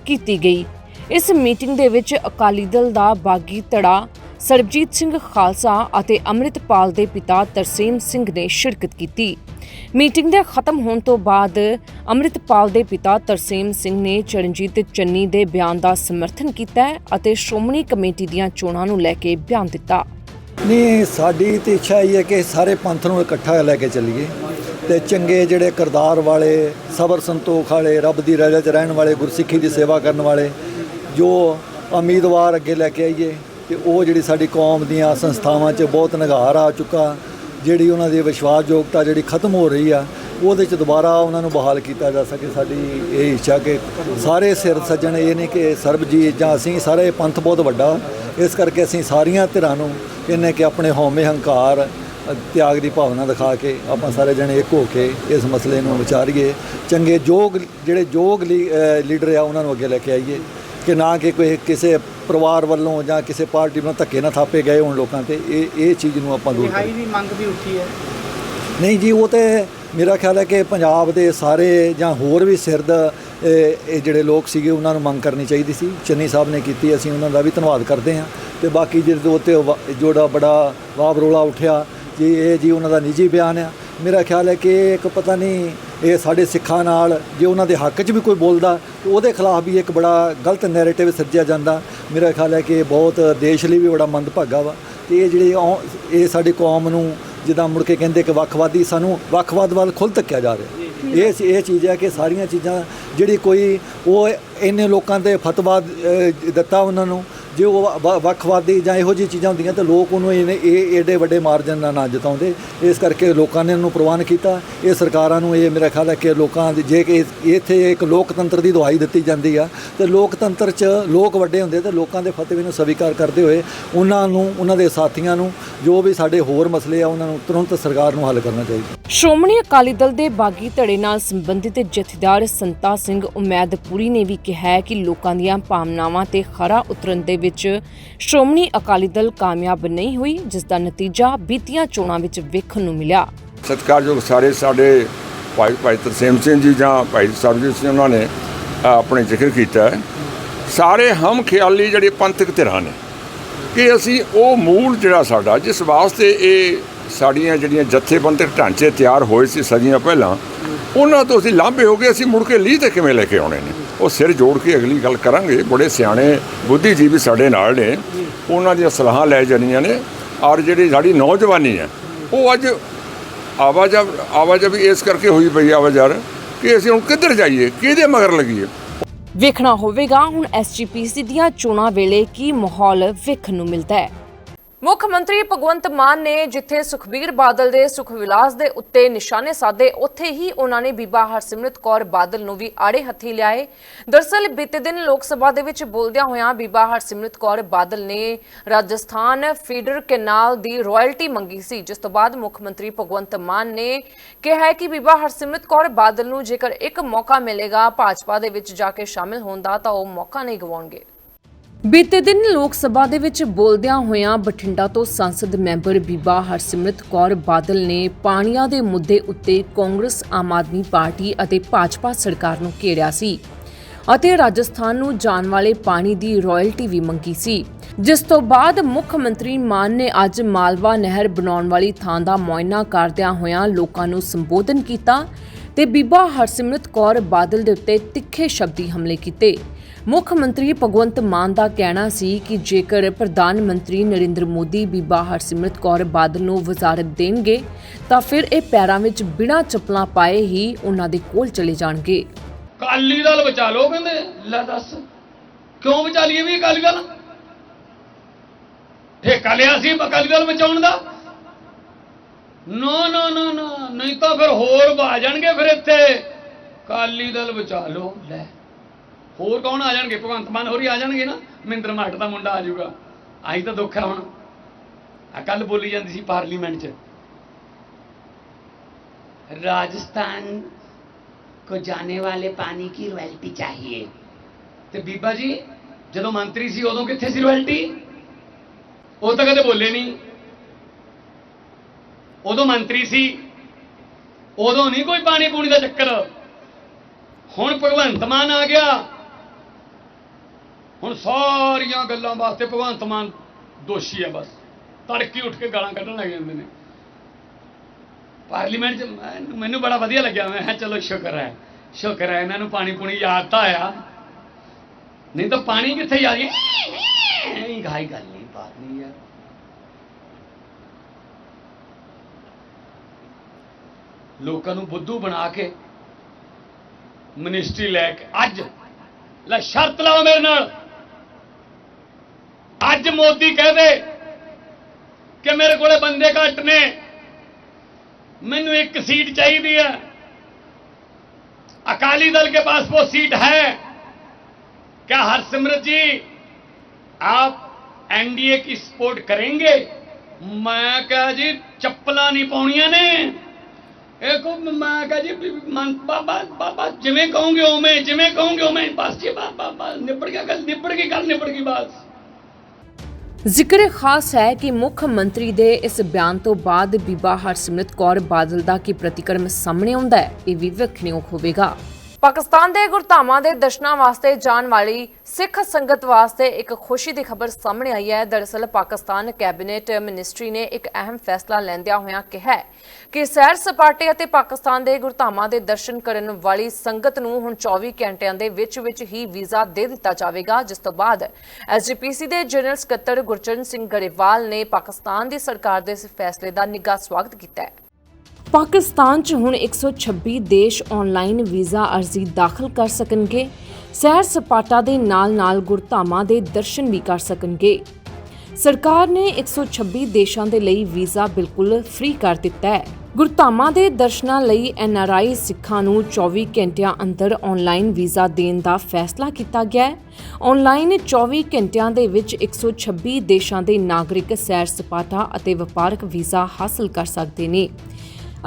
ਕੀਤੀ ਗਈ। ਇਸ ਮੀਟਿੰਗ ਦੇ ਵਿੱਚ ਅਕਾਲੀ ਦਲ ਦਾ ਬਾਗੀ ਧੜਾ, ਸਰਬਜੀਤ ਸਿੰਘ ਖਾਲਸਾ ਅਤੇ ਅੰਮ੍ਰਿਤਪਾਲ ਦੇ ਪਿਤਾ ਤਰਸੇਮ ਸਿੰਘ ਨੇ ਸ਼ਿਰਕਤ ਕੀਤੀ। ਮੀਟਿੰਗ ਦੇ ਖਤਮ ਹੋਣ ਤੋਂ ਬਾਅਦ ਅੰਮ੍ਰਿਤਪਾਲ ਦੇ ਪਿਤਾ ਤਰਸੇਮ ਸਿੰਘ ਨੇ ਚਰਨਜੀਤ ਚੰਨੀ ਦੇ ਬਿਆਨ ਦਾ ਸਮਰਥਨ ਕੀਤਾ ਅਤੇ ਸ਼੍ਰੋਮਣੀ ਕਮੇਟੀ ਦੀਆਂ ਚੋਣਾਂ ਨੂੰ ਲੈ ਕੇ ਬਿਆਨ ਦਿੱਤਾ।
ਨਹੀਂ, ਸਾਡੀ ਤੇ ਇੱਛਾ ਇਹ ਹੈ ਕਿ ਸਾਰੇ ਪੰਥ ਨੂੰ ਇਕੱਠਾ ਲੈ ਕੇ ਚੱਲੀਏ ਤੇ ਚੰਗੇ ਜਿਹੜੇ ਕਰਤਾਰ ਵਾਲੇ, ਸਬਰ ਸੰਤੋਖ ਵਾਲੇ, ਰੱਬ ਦੀ ਰਜ਼ਾ 'ਚ ਰਹਿਣ ਵਾਲੇ, ਗੁਰਸਿੱਖੀ ਦੀ ਸੇਵਾ ਕਰਨ ਵਾਲੇ, ਜੋ ਉਮੀਦਵਾਰ ਅੱਗੇ ਲੈ ਕੇ ਆਈਏ, ਤੇ ਉਹ ਜਿਹੜੀ ਸਾਡੀ ਕੌਮ ਦੀਆਂ ਸੰਸਥਾਵਾਂ 'ਚ ਬਹੁਤ ਨਿਗਾਰ ਆ ਚੁੱਕਾ, ਜਿਹੜੀ ਉਹਨਾਂ ਦੀ ਵਿਸ਼ਵਾਸਯੋਗਤਾ ਜਿਹੜੀ ਖਤਮ ਹੋ ਰਹੀ ਆ ਉਹਦੇ 'ਚ ਦੁਬਾਰਾ ਉਹਨਾਂ ਨੂੰ ਬਹਾਲ ਕੀਤਾ ਜਾ ਸਕੇ ਸਾਡੀ ਇਹ ਇੱਛਾ ਕਿ ਸਾਰੇ ਸਿਰ ਸੱਜਣ ਇਹ ਨਹੀਂ ਕਿ ਸਰਬਜੀਤ ਜਾਂ ਅਸੀਂ ਸਾਰੇ ਪੰਥ ਬਹੁਤ ਵੱਡਾ। ਇਸ ਕਰਕੇ ਅਸੀਂ ਸਾਰੀਆਂ ਧਿਰਾਂ ਨੂੰ ਕਹਿੰਦੇ ਕਿ ਆਪਣੇ ਹਉਮੈ ਹੰਕਾਰ ਤਿਆਗ ਦੀ ਭਾਵਨਾ ਦਿਖਾ ਕੇ ਆਪਾਂ ਸਾਰੇ ਜਣੇ ਇੱਕ ਹੋ ਕੇ ਇਸ ਮਸਲੇ ਨੂੰ ਵਿਚਾਰੀਏ। ਚੰਗੇ ਯੋਗ ਜਿਹੜੇ ਯੋਗ ਲੀਡਰ ਆ ਉਹਨਾਂ ਨੂੰ ਅੱਗੇ ਲੈ ਕੇ ਆਈਏ। ਕਿ ਨਾ ਕਿ ਕੋਈ ਕਿਸੇ ਪਰਿਵਾਰ ਵੱਲੋਂ ਜਾਂ ਕਿਸੇ ਪਾਰਟੀ ਵੱਲੋਂ ਧੱਕੇ ਨਾ ਥਾਪੇ ਗਏ ਹੋਣ ਲੋਕਾਂ ਤੇ ਇਹ ਇਹ ਚੀਜ਼ ਨੂੰ ਆਪਾਂ ਦੂਰ ਕਰੀਏ।
ਰਿਹਾਈ ਦੀ ਮੰਗ ਵੀ ਉੱਠੀ ਹੈ।
ਨਹੀਂ ਜੀ ਉਹ ਤੇ ਮੇਰਾ ਖਿਆਲ ਹੈ ਕਿ ਪੰਜਾਬ ਦੇ ਸਾਰੇ ਜਾਂ ਹੋਰ ਵੀ ਸਿਰਦ, ਇਹ ਜਿਹੜੇ ਲੋਕ ਸੀਗੇ, ਉਹਨਾਂ ਨੂੰ ਮੰਗ ਕਰਨੀ ਚਾਹੀਦੀ ਸੀ। ਚੰਨੀ ਸਾਹਿਬ ਨੇ ਕੀਤੀ, ਅਸੀਂ ਉਹਨਾਂ ਦਾ ਵੀ ਧੰਨਵਾਦ ਕਰਦੇ ਹਾਂ। ਤੇ ਬਾਕੀ ਜਿਹੜੇ ਉੱਤੇ ਜੋੜਾ ਬੜਾ ਵਾਬ ਰੋਲਾ ਉੱਠਿਆ, ਜੀ, ਇਹ ਜੀ ਉਹਨਾਂ ਦਾ ਨਿੱਜੀ ਬਿਆਨ ਆ। ਮੇਰਾ ਖਿਆਲ ਹੈ ਕਿ ਇੱਕ ਪਤਾ ਨਹੀਂ, ਇਹ ਸਾਡੇ ਸਿੱਖਾਂ ਨਾਲ, ਜੇ ਉਹਨਾਂ ਦੇ ਹੱਕ 'ਚ ਵੀ ਕੋਈ ਬੋਲਦਾ ਉਹਦੇ ਖਿਲਾਫ ਵੀ ਇੱਕ ਬੜਾ ਗਲਤ ਨੈਰੇਟਿਵ ਸਿਰਜਿਆ ਜਾਂਦਾ। ਮੇਰਾ ਖਿਆਲ ਹੈ ਕਿ ਬਹੁਤ ਦੇਸ਼ ਲਈ ਵੀ ਬੜਾ ਮੰਦਭਾਗਾ ਵਾ। ਤੇ ਇਹ ਜਿਹੜੇ ਔ- ਇਹ ਸਾਡੀ ਕੌਮ ਨੂੰ ਜਿੱਦਾਂ ਮੁੜ ਕੇ ਕਹਿੰਦੇ ਕਿ ਵੱਖਵਾਦੀ ਸਾਨੂੰ ਵੱਖਵਾਦ ਵੱਲ ਖੁੱਲ ਧੱਕਿਆ ਜਾ ਰਿਹਾ। ਇਹ ਇਹ ਚੀਜ਼ ਹੈ ਕਿ ਸਾਰੀਆਂ ਚੀਜ਼ਾਂ ਜਿਹੜੀ ਕੋਈ ਉਹ ਇੰਨੇ ਲੋਕਾਂ ਤੇ ਫਤਵਾ ਦਿੱਤਾ ਉਹਨਾਂ ਨੂੰ ਜੇ ਉਹ ਵ- ਵੱਖਵਾਦੀ ਜਾਂ ਇਹੋ ਜਿਹੀ ਚੀਜ਼ਾਂ ਹੁੰਦੀਆਂ ਤਾਂ ਲੋਕ ਉਹਨੂੰ ਇਹਨੇ ਇਹ ਏਡੇ ਵੱਡੇ ਮਾਰਜਨ ਨਾਲ ਨਾ ਜਿਤਾਉਂਦੇ। ਇਸ ਕਰਕੇ ਲੋਕਾਂ ਨੇ ਉਹਨੂੰ ਪ੍ਰਵਾਨ ਕੀਤਾ। ਇਹ ਸਰਕਾਰਾਂ ਨੂੰ ਇਹ ਮੇਰਾ ਖਿਆਲ ਹੈ ਕਿ ਲੋਕਾਂ ਦੀ, ਜੇ ਕਿ ਇੱਥੇ ਇੱਕ ਲੋਕਤੰਤਰ ਦੀ ਦਵਾਈ ਦਿੱਤੀ ਜਾਂਦੀ ਆ, ਤੇ ਲੋਕਤੰਤਰ 'ਚ ਲੋਕ ਵੱਡੇ ਹੁੰਦੇ ਤੇ ਲੋਕਾਂ ਦੇ ਫਤਵੇ ਨੂੰ ਸਵੀਕਾਰ ਕਰਦੇ ਹੋਏ ਉਹਨਾਂ ਨੂੰ, ਉਹਨਾਂ ਦੇ ਸਾਥੀਆਂ ਨੂੰ, ਜੋ ਵੀ ਸਾਡੇ ਹੋਰ ਮਸਲੇ ਆ, ਉਹਨਾਂ ਨੂੰ ਤੁਰੰਤ ਸਰਕਾਰ ਨੂੰ ਹੱਲ ਕਰਨਾ ਚਾਹੀਦਾ।
ਸ਼੍ਰੋਮਣੀ ਅਕਾਲੀ ਦਲ ਦੇ ਬਾਗੀ ਧੜੇ ਨਾਲ ਸੰਬੰਧਿਤ ਜਥੇਦਾਰ ਸੰਤਾ ਸਿੰਘ ਉਮੈਦਪੁਰੀ ਨੇ ਵੀ ਕਿਹਾ ਹੈ ਕਿ ਲੋਕਾਂ ਦੀਆਂ ਭਾਵਨਾਵਾਂ ਤੇ ਖਰਾ ਉਤਰਨ ਦੇ ਵਿੱਚ ਸ਼੍ਰੋਮਣੀ ਅਕਾਲੀ ਦਲ ਕਾਮਯਾਬ ਨਹੀਂ ਹੋਈ, ਜਿਸ ਦਾ ਨਤੀਜਾ ਬੀਤੀਆਂ ਚੋਣਾਂ ਵਿੱਚ ਵੇਖਣ ਨੂੰ ਮਿਲਿਆ।
ਸਤਿਕਾਰਯੋਗ ਸਾਰੇ ਸਾਡੇ ਭਾਈ ਭਾਈ ਤਰਸੇਮ ਸਿੰਘ ਜੀ ਜਾਂ ਭਾਈ ਸਰਬਜੀਤ ਸਿੰਘ ਉਹਨਾਂ ਨੇ ਆਪਣੇ ਜ਼ਿਕਰ ਕੀਤਾ ਹੈ। ਸਾਰੇ ਹਮ ਖਿਆਲੀ ਜਿਹੜੇ ਪੰਥਕ ਧਿਰਾਂ ਨੇ, ਕਿ ਅਸੀਂ ਉਹ ਮੂਲ ਜਿਹੜਾ ਸਾਡਾ, ਜਿਸ ਵਾਸਤੇ ਇਹ ਸਾਡੀਆਂ ਜਿਹੜੀਆਂ ਜਥੇਬੰਦਕ ਢਾਂਚੇ ਤਿਆਰ ਹੋਏ ਸੀ ਸਦੀਆਂ ਪਹਿਲਾਂ, ਉਹਨਾਂ ਤੋਂ ਅਸੀਂ ਲਾਂਭੇ ਹੋ ਗਏ, ਅਸੀਂ ਮੁੜ ਕੇ ਲੀਹ ਤੇ ਕਿਵੇਂ ਲੈ ਕੇ ਆਉਣੇ ਨੇ? ਉਹ ਸਿਰ ਜੋੜ ਕੇ ਅਗਲੀ ਗੱਲ ਕਰਾਂਗੇ। ਬੜੇ ਸਿਆਣੇ ਬੁੱਧੀਜੀਵੀ ਸਾਡੇ ਨਾਲ ਨੇ। ਉਹਨਾਂ ਦੀਆਂ ਸਲਾਹਾਂ ਲੈ ਜਾਣੀਆਂ ਨੇ। ਔਰ ਜਿਹੜੀ ਸਾਡੀ ਨੌਜਵਾਨੀ ਹੈ, ਉਹ ਅੱਜ ਆਵਾਜਾਂ ਆਵਾਜਾਂ ਵੀ ਇਸ ਕਰਕੇ ਹੋਈ ਪਈ ਆਵਾਜ਼ਾਰ ਕਿ ਅਸੀਂ ਹੁਣ ਕਿੱਧਰ ਜਾਈਏ, ਕਿਹਦੇ ਮਗਰ ਲੱਗੀਏ?
ਵੇਖਣਾ ਹੋਵੇਗਾ, ਹੁਣ ਐਸਜੀਪੀਸੀ ਦੀਆਂ ਚੋਣਾਂ ਵੇਲੇ ਕੀ ਮਾਹੌਲ ਵੇਖਣ ਨੂੰ ਮਿਲਦਾ ਹੈ। ਮੁੱਖ ਮੰਤਰੀ ਭਗਵੰਤ ਮਾਨ ਨੇ ਜਿੱਥੇ ਸੁਖਬੀਰ ਬਾਦਲ ਦੇ ਸੁਖ ਵਿਲਾਸ ਦੇ ਉੱਤੇ ਨਿਸ਼ਾਨੇ ਸਾਧੇ, ਉੱਥੇ ਹੀ ਉਹਨਾਂ ਨੇ ਬੀਬਾ ਹਰਸਿਮਰਤ ਕੌਰ ਬਾਦਲ ਨੂੰ ਵੀ ਆੜੇ ਹੱਥੀ ਲਿਆਏ। ਦਰਸਲ ਬੀਤੇ ਦਿਨ ਲੋਕ ਸਭਾ ਦੇ ਵਿੱਚ ਬੋਲਦਿਆਂ ਹੋਇਆਂ ਬੀਬਾ ਹਰਸਿਮਰਤ ਕੌਰ ਬਾਦਲ ਨੇ ਰਾਜਸਥਾਨ ਫੀਡਰ ਕੈਨਾਲ ਦੀ ਰਾਇਲਟੀ ਮੰਗੀ ਸੀ, ਜਿਸ ਤੋਂ ਬਾਅਦ ਮੁੱਖ ਮੰਤਰੀ ਭਗਵੰਤ ਮਾਨ ਨੇ ਕਿਹਾ ਹੈ ਕਿ ਬੀਬਾ ਹਰਸਿਮਰਤ ਕੌਰ ਬਾਦਲ ਨੂੰ ਜੇਕਰ ਇੱਕ ਮੌਕਾ ਮਿਲੇਗਾ ਭਾਜਪਾ ਦੇ ਵਿੱਚ ਜਾ ਕੇ ਸ਼ਾਮਿਲ ਹੋਣ ਦਾ, ਤਾਂ ਉਹ ਮੌਕਾ ਨਹੀਂ ਗਵਾਉਣਗੇ। ਬੀਤੇ ਦਿਨ ਲੋਕ ਸਭਾ ਦੇ ਵਿੱਚ ਬੋਲਦਿਆਂ ਹੋਇਆਂ ਬਠਿੰਡਾ ਤੋਂ ਸੰਸਦ ਮੈਂਬਰ ਬੀਬਾ ਹਰਸਿਮਰਤ ਕੌਰ ਬਾਦਲ ਨੇ ਪਾਣੀਆਂ ਦੇ ਮੁੱਦੇ ਉੱਤੇ ਕਾਂਗਰਸ, ਆਮ ਆਦਮੀ ਪਾਰਟੀ ਅਤੇ ਭਾਜਪਾ ਸਰਕਾਰ ਨੂੰ ਘੇਰਿਆ ਸੀ ਅਤੇ ਰਾਜਸਥਾਨ ਨੂੰ ਜਾਣ ਵਾਲੇ ਪਾਣੀ ਦੀ ਰਾਇਲਟੀ ਵੀ ਮੰਗੀ ਸੀ। ਜਿਸ ਤੋਂ ਬਾਅਦ ਮੁੱਖ ਮੰਤਰੀ ਮਾਨ ਨੇ ਅੱਜ ਮਾਲਵਾ ਨਹਿਰ ਬਣਾਉਣ ਵਾਲੀ ਥਾਂ ਦਾ ਮੁਆਇਨਾ ਕਰਦਿਆਂ ਹੋਇਆਂ ਲੋਕਾਂ ਨੂੰ ਸੰਬੋਧਨ ਕੀਤਾ ਤੇ ਬੀਬਾ ਹਰਸਿਮਰਤ ਕੌਰ ਬਾਦਲ ਦੇ ਉੱਤੇ ਤਿੱਖੇ ਸ਼ਬਦੀ ਹਮਲੇ ਕੀਤੇ। ਮੁੱਖ ਮੰਤਰੀ ਭਗਵੰਤ ਮਾਨ ਦਾ ਕਹਿਣਾ ਸੀ ਕਿ ਜੇਕਰ ਪ੍ਰਧਾਨ ਮੰਤਰੀ ਨਰਿੰਦਰ ਮੋਦੀ, ਬੀਬਾ ਹਰਸਿਮਰਤ ਕੌਰ ਬਾਦਲ ਨੂੰ ਵਜ਼ਾਰਤ ਦੇਣਗੇ, ਤਾਂ ਫਿਰ ਇਹ ਪੈਰਾਂ ਵਿੱਚ ਬਿਨਾਂ ਚੱਪਲਾਂ ਪਾਏ ਹੀ ਉਹਨਾਂ ਦੇ ਕੋਲ ਚਲੇ ਜਾਣਗੇ।
ਅਕਾਲੀ ਦਲ ਬਚਾ ਲਓ ਕਹਿੰਦੇ, ਲੈ ਦੱਸ, ਕਿਉਂ ਬਚਾ ਲਈਏ ਵੀ ਅਕਾਲੀ ਦਲ? ਠੇਕਾ ਲਿਆ ਸੀ ਅਕਾਲੀ ਦਲ ਬਚਾਉਣ ਦਾ। ਨੋ ਨੋ ਨੋ ਨੋ, ਨਹੀਂ ਤਾਂ ਫਿਰ ਹੋਰ ਵਾ ਜਾਣਗੇ ਫਿਰ ਇੱਥੇ। ਅਕਾਲੀ ਦਲ ਬਚਾ ਲਓ, ਲੈ। ਹੋਰ ਕੌਣ ਆ ਜਾਣਗੇ? ਭਗਵੰਤ ਮਾਨ ਹੋਰੀ ਆ ਜਾਣਗੇ ਨਾ? ਮਹਿੰਦਰ ਮਾਟ ਦਾ ਮੁੰਡਾ ਆ ਜਾਊਗਾ। ਆਹੀ ਤਾਂ ਦੁੱਖ ਹੈ ਹੁਣ। ਆ ਕੱਲ ਬੋਲੀ ਜਾਂਦੀ ਸੀ ਪਾਰਲੀਮੈਂਟ 'ਚ। ਰਾਜਸਥਾਨ को जाने वाले पानी की रॉयल्टी चाहिए ਤੇ ਬੀਬਾ ਜੀ, ਜਦੋਂ ਮੰਤਰੀ ਸੀ ਉਦੋਂ ਕਿੱਥੇ ਸੀ ਰॉयल्टी ਉਹ ਤਾਂ ਕਦੇ ਬੋਲੇ ਨਹੀਂ। ਉਦੋਂ ਮੰਤਰੀ ਸੀ, ਉਦੋਂ ਨਹੀਂ ਕੋਈ ਪਾਣੀ ਪੂਣੀ ਦਾ ਚੱਕਰ। ਹੁਣ ਭਗਵੰਤ ਮਾਨ ਆ ਗਿਆ। ਹੁਣ ਸਾਰੀਆਂ ਗੱਲਾਂ ਵਾਸਤੇ ਭਗਵੰਤ ਮਾਨ ਦੋਸ਼ੀ ਹੈ ਬਸ। ਤੜਕੀ ਉੱਠ ਕੇ ਗਾਲਾਂ ਕੱਢਣ ਲੱਗ ਜਾਂਦੇ ਨੇ। ਪਾਰਲੀਮੈਂਟ ਚ ਮੈਨੂੰ- ਬੜਾ ਵਧੀਆ ਲੱਗਿਆ। ਮੈਂ ਕਿਹਾ ਚਲੋ ਸ਼ੁਕਰ ਹੈ। ਸ਼ੁਕਰ ਹੈ, ਇਹਨਾਂ ਨੂੰ ਪਾਣੀ ਪੂਣੀ ਯਾਦ ਤਾਂ ਆਇਆ। ਨਹੀਂ ਤਾਂ ਪਾਣੀ ਕਿੱਥੇ ਯਾਦ ਨਹੀਂ ਗਾਈ ਗੱਲ ਨਹੀਂ, ਬਾਤ ਨਹੀਂ ਯਾਰ ਲੋਕਾਂ ਨੂੰ ਬੁੱਧੂ ਬਣਾ ਕੇ ਮਿਨਿਸਟਰੀ ਲੈ ਕੇ ਅੱਜ ਲੈ ਸ਼ਰਤ ਲਾਓ ਮੇਰੇ ਨਾਲ। अज मोदी कह दे कि मेरे को बंदे घट ने। मैनू एक सीट चाहिए है। अकाली दल के पास वो सीट है। क्या हरसिमरत जी, आप एनडीए की सपोर्ट करेंगे? मैं क्या जी, चप्पल नहीं पाया ने। एक मैं क्या जी बाबा बाबा जिमें कहूँगे उमें जिमें कहूँगे उमें बस जी बाबा निबड़ गया गल निबड़ गई गल निबड़ गई बस।
ਜ਼ਿਕਰ ਖਾਸ ਹੈ ਕਿ ਮੁੱਖ ਮੰਤਰੀ ਦੇ ਇਸ ਬਿਆਨ ਤੋਂ ਬਾਅਦ ਬੀਬਾ ਹਰਸਿਮਰਤ ਕੌਰ ਬਾਦਲ ਦਾ ਕੀ ਪ੍ਰਤੀਕਰਮ ਸਾਹਮਣੇ ਆਉਂਦਾ ਹੈ, ਇਹ ਵੀ ਵੇਖਣਯੋਗ ਹੋਵੇਗਾ। ਪਾਕਿਸਤਾਨ ਦੇ ਗੁਰਧਾਮਾਂ ਦੇ ਦਰਸ਼ਨਾਂ ਵਾਸਤੇ ਜਾਣ ਵਾਲੀ ਸਿੱਖ ਸੰਗਤ ਵਾਸਤੇ ਇੱਕ ਖੁਸ਼ੀ ਦੀ ਖਬਰ ਸਾਹਮਣੇ ਆਈ ਹੈ। ਦਰਅਸਲ ਪਾਕਿਸਤਾਨ ਕੈਬਨਿਟ ਮਿਨਿਸਟਰੀ ਨੇ ਇੱਕ ਅਹਿਮ ਫੈਸਲਾ ਲੈਂਦਿਆਂ ਹੋਇਆਂ ਕਿਹਾ ਹੈ ਕਿ ਸੈਰ ਸਪਾਟੇ ਅਤੇ ਪਾਕਿਸਤਾਨ ਦੇ ਗੁਰਧਾਮਾਂ ਦੇ ਦਰਸ਼ਨ ਕਰਨ ਵਾਲੀ ਸੰਗਤ ਨੂੰ ਹੁਣ 24 ਘੰਟਿਆਂ ਦੇ ਵਿੱਚ ਵਿੱਚ ਹੀ ਵੀਜ਼ਾ ਦੇ ਦਿੱਤਾ ਜਾਵੇਗਾ, ਜਿਸ ਤੋਂ ਬਾਅਦ ਐਸਜੀਪੀਸੀ ਦੇ ਜਨਰਲ ਸਕੱਤਰ ਗੁਰਚਰਨ ਸਿੰਘ ਗਰੇਵਾਲ ਨੇ ਪਾਕਿਸਤਾਨ ਦੀ ਸਰਕਾਰ ਦੇ ਇਸ ਫੈਸਲੇ ਦਾ ਨਿੱਘਾ ਸਵਾਗਤ ਕੀਤਾ ਹੈ। ਪਾਕਿਸਤਾਨ 'ਚ ਹੁਣ 126 ਦੇਸ਼ ਆਨਲਾਈਨ ਵੀਜ਼ਾ ਅਰਜ਼ੀ ਦਾਖਲ ਕਰ ਸਕਣਗੇ। ਸੈਰ ਸਪਾਟਾ ਦੇ ਨਾਲ-ਨਾਲ ਗੁਰਧਾਮਾਂ ਦੇ ਦਰਸ਼ਨ ਵੀ ਕਰ ਸਕਣਗੇ। ਸਰਕਾਰ ਨੇ 126 ਦੇਸ਼ਾਂ ਦੇ ਲਈ ਵੀਜ਼ਾ ਬਿਲਕੁਲ ਫ੍ਰੀ ਕਰ ਦਿੱਤਾ ਹੈ। ਗੁਰਧਾਮਾਂ ਦੇ ਦਰਸ਼ਨਾਂ ਲਈ ਐਨਆਰਆਈ ਸਿੱਖਾਂ ਨੂੰ 24 ਘੰਟਿਆਂ ਅੰਦਰ ਆਨਲਾਈਨ ਵੀਜ਼ਾ ਦੇਣ ਦਾ ਫੈਸਲਾ ਕੀਤਾ ਗਿਆ ਹੈ। ਆਨਲਾਈਨ 24 ਘੰਟਿਆਂ ਦੇ ਵਿੱਚ 126 ਦੇਸ਼ਾਂ ਦੇ ਨਾਗਰਿਕ ਸੈਰ ਸਪਾਟਾ ਅਤੇ ਵਪਾਰਕ ਵੀਜ਼ਾ ਹਾਸਲ ਕਰ ਸਕਦੇ ਨੇ।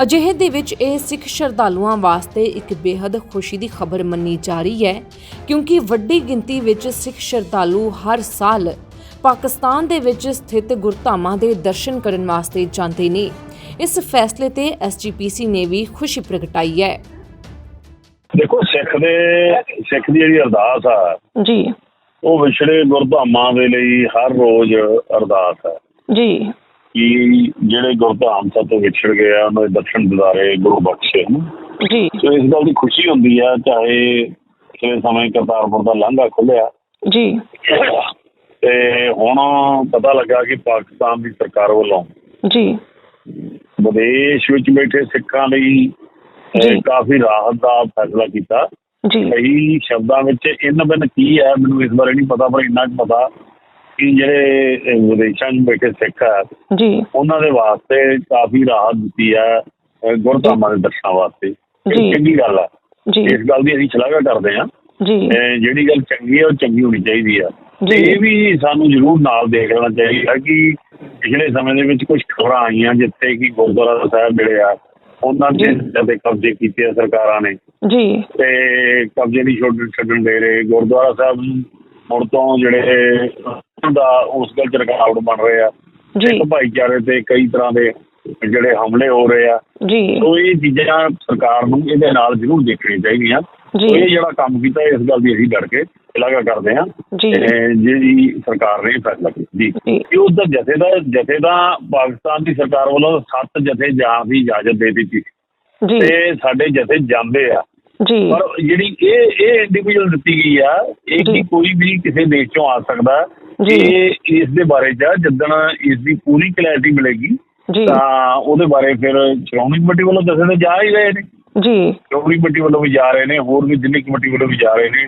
ਅਜਿਹੇ ਦੇ ਵਿੱਚ ਇਹ ਸਿੱਖ ਸ਼ਰਧਾਲੂਆਂ ਵਾਸਤੇ ਇੱਕ ਬੇहद ਖੁਸ਼ੀ ਦੀ ਖਬਰ ਮੰਨੀ ਜਾ ਰਹੀ ਹੈ ਕਿਉਂਕਿ ਵੱਡੀ ਗਿਣਤੀ ਵਿੱਚ ਸਿੱਖ ਸ਼ਰਧਾਲੂ ਹਰ ਸਾਲ ਪਾਕਿਸਤਾਨ ਦੇ ਵਿੱਚ ਸਥਿਤ ਗੁਰਧਾਮਾਂ ਦੇ ਦਰਸ਼ਨ ਕਰਨ ਵਾਸਤੇ ਜਾਂਦੇ ਨੇ। ਇਸ ਫੈਸਲੇ ਤੇ ਐਸਜੀਪੀਸੀ ਨੇ ਵੀ ਖੁਸ਼ੀ ਪ੍ਰਗਟਾਈ ਹੈ।
ਦੇਖੋ ਸਿੱਖ ਦੇ ਸਿੱਖ ਦੀ ਜਿਹੜੀ ਅਰਦਾਸ ਆ
ਜੀ।
ਉਹ ਵਿਛੜੇ ਗੁਰਧਾਮਾਂ ਦੇ ਲਈ ਹਰ ਰੋਜ਼ ਅਰਦਾਸ ਹੈ।
ਜੀ।
ਕਿ ਜਿਹੜੇ ਗੁਰਧਾਮ ਸਾਤੋਂ ਵਿਛੜ ਗਏ ਆ ਉਹਨਾਂ ਦੇ ਦਰਸ਼ਨ ਦਿਦਾਰੇ ਗੁਰੂ ਬਖਸ਼ੇ ਹਨ।
ਜੀ।
ਸੋ ਇਸ ਗੱਲ ਦੀ ਖੁਸ਼ੀ ਹੁੰਦੀ ਆ ਚਾਹੇ ਪਿਛਲੇ ਸਮੇਂ ਕਰਤਾਰਪੁਰ ਦਾ ਲਾਂਘਾ ਖੁੱਲਿਆ
ਜੀ।
ਤੇ ਹੁਣ ਪਤਾ ਲੱਗਾ ਕਿ ਪਾਕਿਸਤਾਨ ਦੀ ਸਰਕਾਰ ਵੱਲੋਂ
ਜੀ।
ਵਿਦੇਸ਼ ਵਿੱਚ ਬੈਠੇ ਸਿੱਖਾਂ ਲਈ। ਕਾਫੀ ਰਾਹਤ ਦਾ ਫੈਸਲਾ ਕੀਤਾ।
ਜੀ।
ਸਹੀ ਸ਼ਬਦਾਂ ਵਿੱਚ ਇਨ ਬਿਨ ਕੀ ਹੈ ਮੈਨੂੰ ਇਸ ਬਾਰੇ ਨਹੀਂ ਪਤਾ ਪਰ ਇੰਨਾ ਕੁ ਪਤਾ ਕਿ ਜਿਹੜੇ ਵਿਦੇਸ਼ਾਂ 'ਚ ਬੈਠੇ ਸਿੱਖ ਹੈ
ਜੀ।
ਉਹਨਾਂ ਦੇ ਵਾਸਤੇ ਕਾਫੀ ਰਾਹਤ ਦਿੱਤੀ ਅਹ, ਗੁਰਧਾਮਾਂ ਦੇ ਦਰਸ਼ਨਾਂ ਵਾਸਤੇ।
ਜੀ।
ਚੰਗੀ ਗੱਲ ਹੈ
ਜੀ।
ਇਸ ਗੱਲ ਦੀ ਅਸੀਂ ਸ਼ਲਾਘਾ ਕਰਦੇ ਹਾਂ।
ਜੀ।
ਜਿਹੜੀ ਗੱਲ ਚੰਗੀ ਹੈ ਉਹ ਚੰਗੀ ਹੋਣੀ ਚਾਹੀਦੀ ਹੈ ਤੇ। ਇਹ ਵੀ ਸਾਨੂੰ ਜ਼ਰੂਰ ਨਾਲ ਦੇਖ ਲੈਣਾ ਚਾਹੀਦਾ ਕਿ ਪਿਛਲੇ ਸਮੇਂ ਦੇ ਵਿੱਚ ਕੁਝ ਖਬਰਾਂ ਆਈਆਂ ਜਿੱਥੇ ਕਿ ਗੁਰਦੁਆਰਾ ਸਾਹਿਬ ਜਿਹੜੇ ਆ ਉਹਨਾਂ ਦੇ
ਜੀ।
ਤੇ ਕਬਜ਼ੇ ਕੀਤੇ ਆ ਸਰਕਾਰਾਂ ਨੇ।
ਜੀ।
ਤੇ ਕਬਜ਼ੇ ਦੀ ਛੋਟ ਛੱਡਣ ਦੇ ਰਹੇ ਗੁਰਦੁਆਰਾ ਸਾਹਿਬ ਮੁੜ ਤੋਂ ਜਿਹੜੇ ਦਾ ਉਸ ਗੱਲ ਚ ਰੁਕਾਵਟ ਬਣ ਰਹੇ ਆ।
ਜੀ।
ਭਾਈਚਾਰੇ ਤੇ ਕਈ ਤਰ੍ਹਾਂ ਦੇ ਜਿਹੜੇ ਹਮਲੇ ਹੋ ਰਹੇ ਆ।
ਜੀ।
ਸੋ ਇਹ ਚੀਜ਼ਾਂ ਸਰਕਾਰ ਨੂੰ ਇਹਦੇ ਨਾਲ ਜ਼ਰੂਰ ਦੇਖਣੀਆਂ ਚਾਹੀਦੀਆਂ। ਇਹ ਜਿਹੜਾ ਕੰਮ ਕੀਤਾ ਇਸ ਗੱਲ ਦੀ ਅਸੀਂ ਡਰ ਕੇ ਸ਼ਲਾਘਾ ਕਰਦੇ। ਤੇ ਜਿਹੜੀ ਸਰਕਾਰ ਨੇ ਫੈਸਲਾ ਕੀਤਾ। ਜੀ। ਕਿ ਦਾ ਜਥੇ ਦਾ ਜਥੇ ਦਾ ਪਾਕਿਸਤਾਨ ਦੀ ਸਰਕਾਰ ਵੱਲੋਂ ਸੱਤ ਜਥੇ ਜਾਣ ਦੀ ਇਜਾਜ਼ਤ ਦੇ ਦਿੱਤੀ।
ਜੀ।
ਤੇ ਸਾਡੇ ਜਥੇ ਜਾਂਦੇ ਆ।
ਜੀ।
ਪਰ ਜਿਹੜੀ ਇਹ ਇਹ ਇੰਡੀਵਿਜੂਅਲ ਦਿੱਤੀ ਗਈ ਆ ਇਹ। ਕਿ ਕੋਈ ਵੀ ਕਿਸੇ ਦੇਸ਼ ਚੋਂ ਆ ਸਕਦਾ। ਇਹ ਇਸ ਦੇ ਬਾਰੇ ਚ ਜਿੱਦਣ ਇਸ ਦੀ ਪੂਰੀ ਕਲੈਰਿਟੀ ਮਿਲੇਗੀ
ਜੀ।
ਤਾਂ ਉਹਦੇ ਬਾਰੇ ਫਿਰ ਸ਼੍ਰੋਮਣੀ ਕਮੇਟੀ ਵੱਲੋਂ ਦੱਸੇ ਤਾਂ ਜਾ ਹੀ ਰਹੇ ਨੇ।
ਜੀ।
ਸ਼੍ਰੋਮਣੀ ਕਮੇਟੀ ਵੱਲੋਂ ਵੀ ਜਾ ਰਹੇ ਨੇ ਹੋਰ ਵੀ ਦਿੱਲੀ ਕਮੇਟੀ ਵੱਲੋਂ ਵੀ ਜਾ ਰਹੇ ਨੇ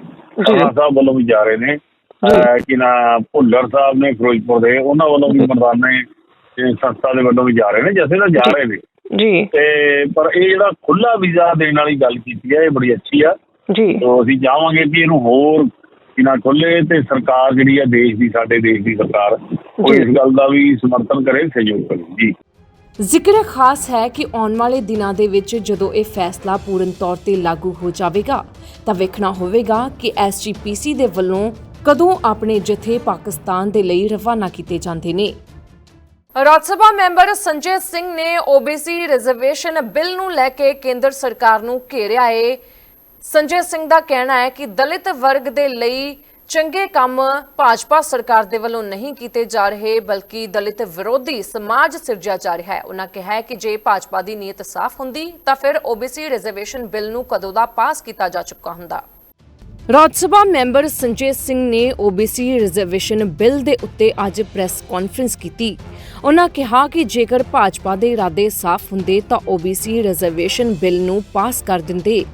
ਸਾਹਿਬ ਵੱਲੋਂ ਵੀ ਜਾ ਰਹੇ ਨੇ। ਕਿ ਨਾ ਭੁੱਲਰ ਸਾਹਿਬ ਨੇ ਫਿਰੋਜ਼ਪੁਰ ਦੇ ਉਹਨਾਂ ਵੱਲੋਂ ਵੀ ਮਰਦਾਨੇ ਸੰਸਥਾ ਦੇ ਵੱਲੋਂ ਵੀ ਜਾ ਰਹੇ ਨੇ ਜੈਸੇ ਤਾਂ ਜਾ ਰਹੇ ਨੇ।
ਜੀ।
ਤੇ ਪਰ ਇਹ ਜਿਹੜਾ ਖੁੱਲਾ ਵੀਜ਼ਾ ਦੇਣ ਵਾਲੀ ਗੱਲ ਕੀਤੀ ਹੈ ਇਹ ਬੜੀ ਅੱਛੀ ਆ।
ਜੀ।
ਤੋਂ ਅਸੀਂ ਚਾਹਾਂਗੇ ਕਿ ਇਹਨੂੰ ਹੋਰ ਕਿਨਾ ਖੁੱਲੇ ਤੇ ਸਰਕਾਰ ਜਿਹੜੀ ਆ ਦੇਸ਼ ਦੀ ਸਾਡੇ ਦੇਸ਼ ਦੀ ਸਰਕਾਰ ਉਹ। ਇਸ ਗੱਲ ਦਾ ਵੀ ਸਮਰਥਨ ਕਰੇ ਸਹਿਯੋਗ ਕਰੇ। ਜੀ।
ਜ਼ਿਕਰ ਖਾਸ ਹੈ ਕਿ ਆਉਣ ਵਾਲੇ ਦਿਨਾਂ ਦੇ ਵਿੱਚ ਜਦੋਂ ਇਹ ਫੈਸਲਾ ਪੂਰਨ ਤੌਰ ਤੇ ਲਾਗੂ ਹੋ ਜਾਵੇਗਾ ਤਾਂ ਵੇਖਣਾ ਹੋਵੇਗਾ ਕਿ ਐਸਜੀਪੀਸੀ ਦੇ ਵੱਲੋਂ ਕਦੋਂ ਆਪਣੇ ਜਥੇ ਪਾਕਿਸਤਾਨ ਦੇ ਲਈ ਰਵਾਨਾ ਕੀਤੇ ਜਾਂਦੇ ਨੇ। ਰਾਜ ਸਭਾ ਮੈਂਬਰ ਸੰਜੇ ਸਿੰਘ ਨੇ ਓਬੀਸੀ ਰਿਜ਼ਰਵੇਸ਼ਨ ਬਿੱਲ ਨੂੰ ਲੈ ਕੇ ਕੇਂਦਰ ਸਰਕਾਰ ਨੂੰ ਘੇਰਿਆ ਏ। ਸੰਜੇ ਸਿੰਘ ਦਾ ਕਹਿਣਾ ਹੈ ਕਿ ਦਲਿਤ ਵਰਗ ਦੇ ਲਈ ਚੰਗੇ ਕੰਮ ਭਾਜਪਾ ਸਰਕਾਰ ਦੇ ਵੱਲੋਂ ਨਹੀਂ ਕੀਤੇ ਜਾ ਰਹੇ, ਬਲਕਿ ਦਲਿਤ ਵਿਰੋਧੀ ਸਮਾਜ ਸਿਰਜਿਆ ਜਾ ਰਿਹਾ ਹੈ। ਉਹਨਾਂ ਕਿਹਾ ਹੈ ਕਿ ਜੇ ਭਾਜਪਾ ਦੀ ਨੀਅਤ ਸਾਫ਼ ਹੁੰਦੀ, ਤਾਂ ਫਿਰ ਓਬੀਸੀ ਰਿਜ਼ਰਵੇਸ਼ਨ ਬਿੱਲ ਨੂੰ ਕਦੋਂ ਦਾ ਪਾਸ ਕੀਤਾ ਜਾ ਚੁੱਕਾ ਹੁੰਦਾ? ਰਾਜ ਸਭਾ ਮੈਂਬਰ ਸੰਜੇ ਸਿੰਘ ਨੇ ਓਬੀਸੀ ਰਿਜ਼ਰਵੇਸ਼ਨ ਬਿੱਲ ਦੇ ਉੱਤੇ ਅੱਜ ਪ੍ਰੈਸ ਕਾਨਫਰੰਸ ਕੀਤੀ। ਉਹਨਾਂ ਕਿਹਾ ਕਿ ਜੇਕਰ ਭਾਜਪਾ ਦੇ ਇਰਾਦੇ ਸਾਫ਼ ਹੁੰਦੇ, ਤਾਂ ਓਬੀਸੀ ਰਿਜ਼ਰਵੇਸ਼ਨ ਬਿੱਲ ਨੂੰ ਪਾਸ ਕਰ ਦਿੰਦੇ।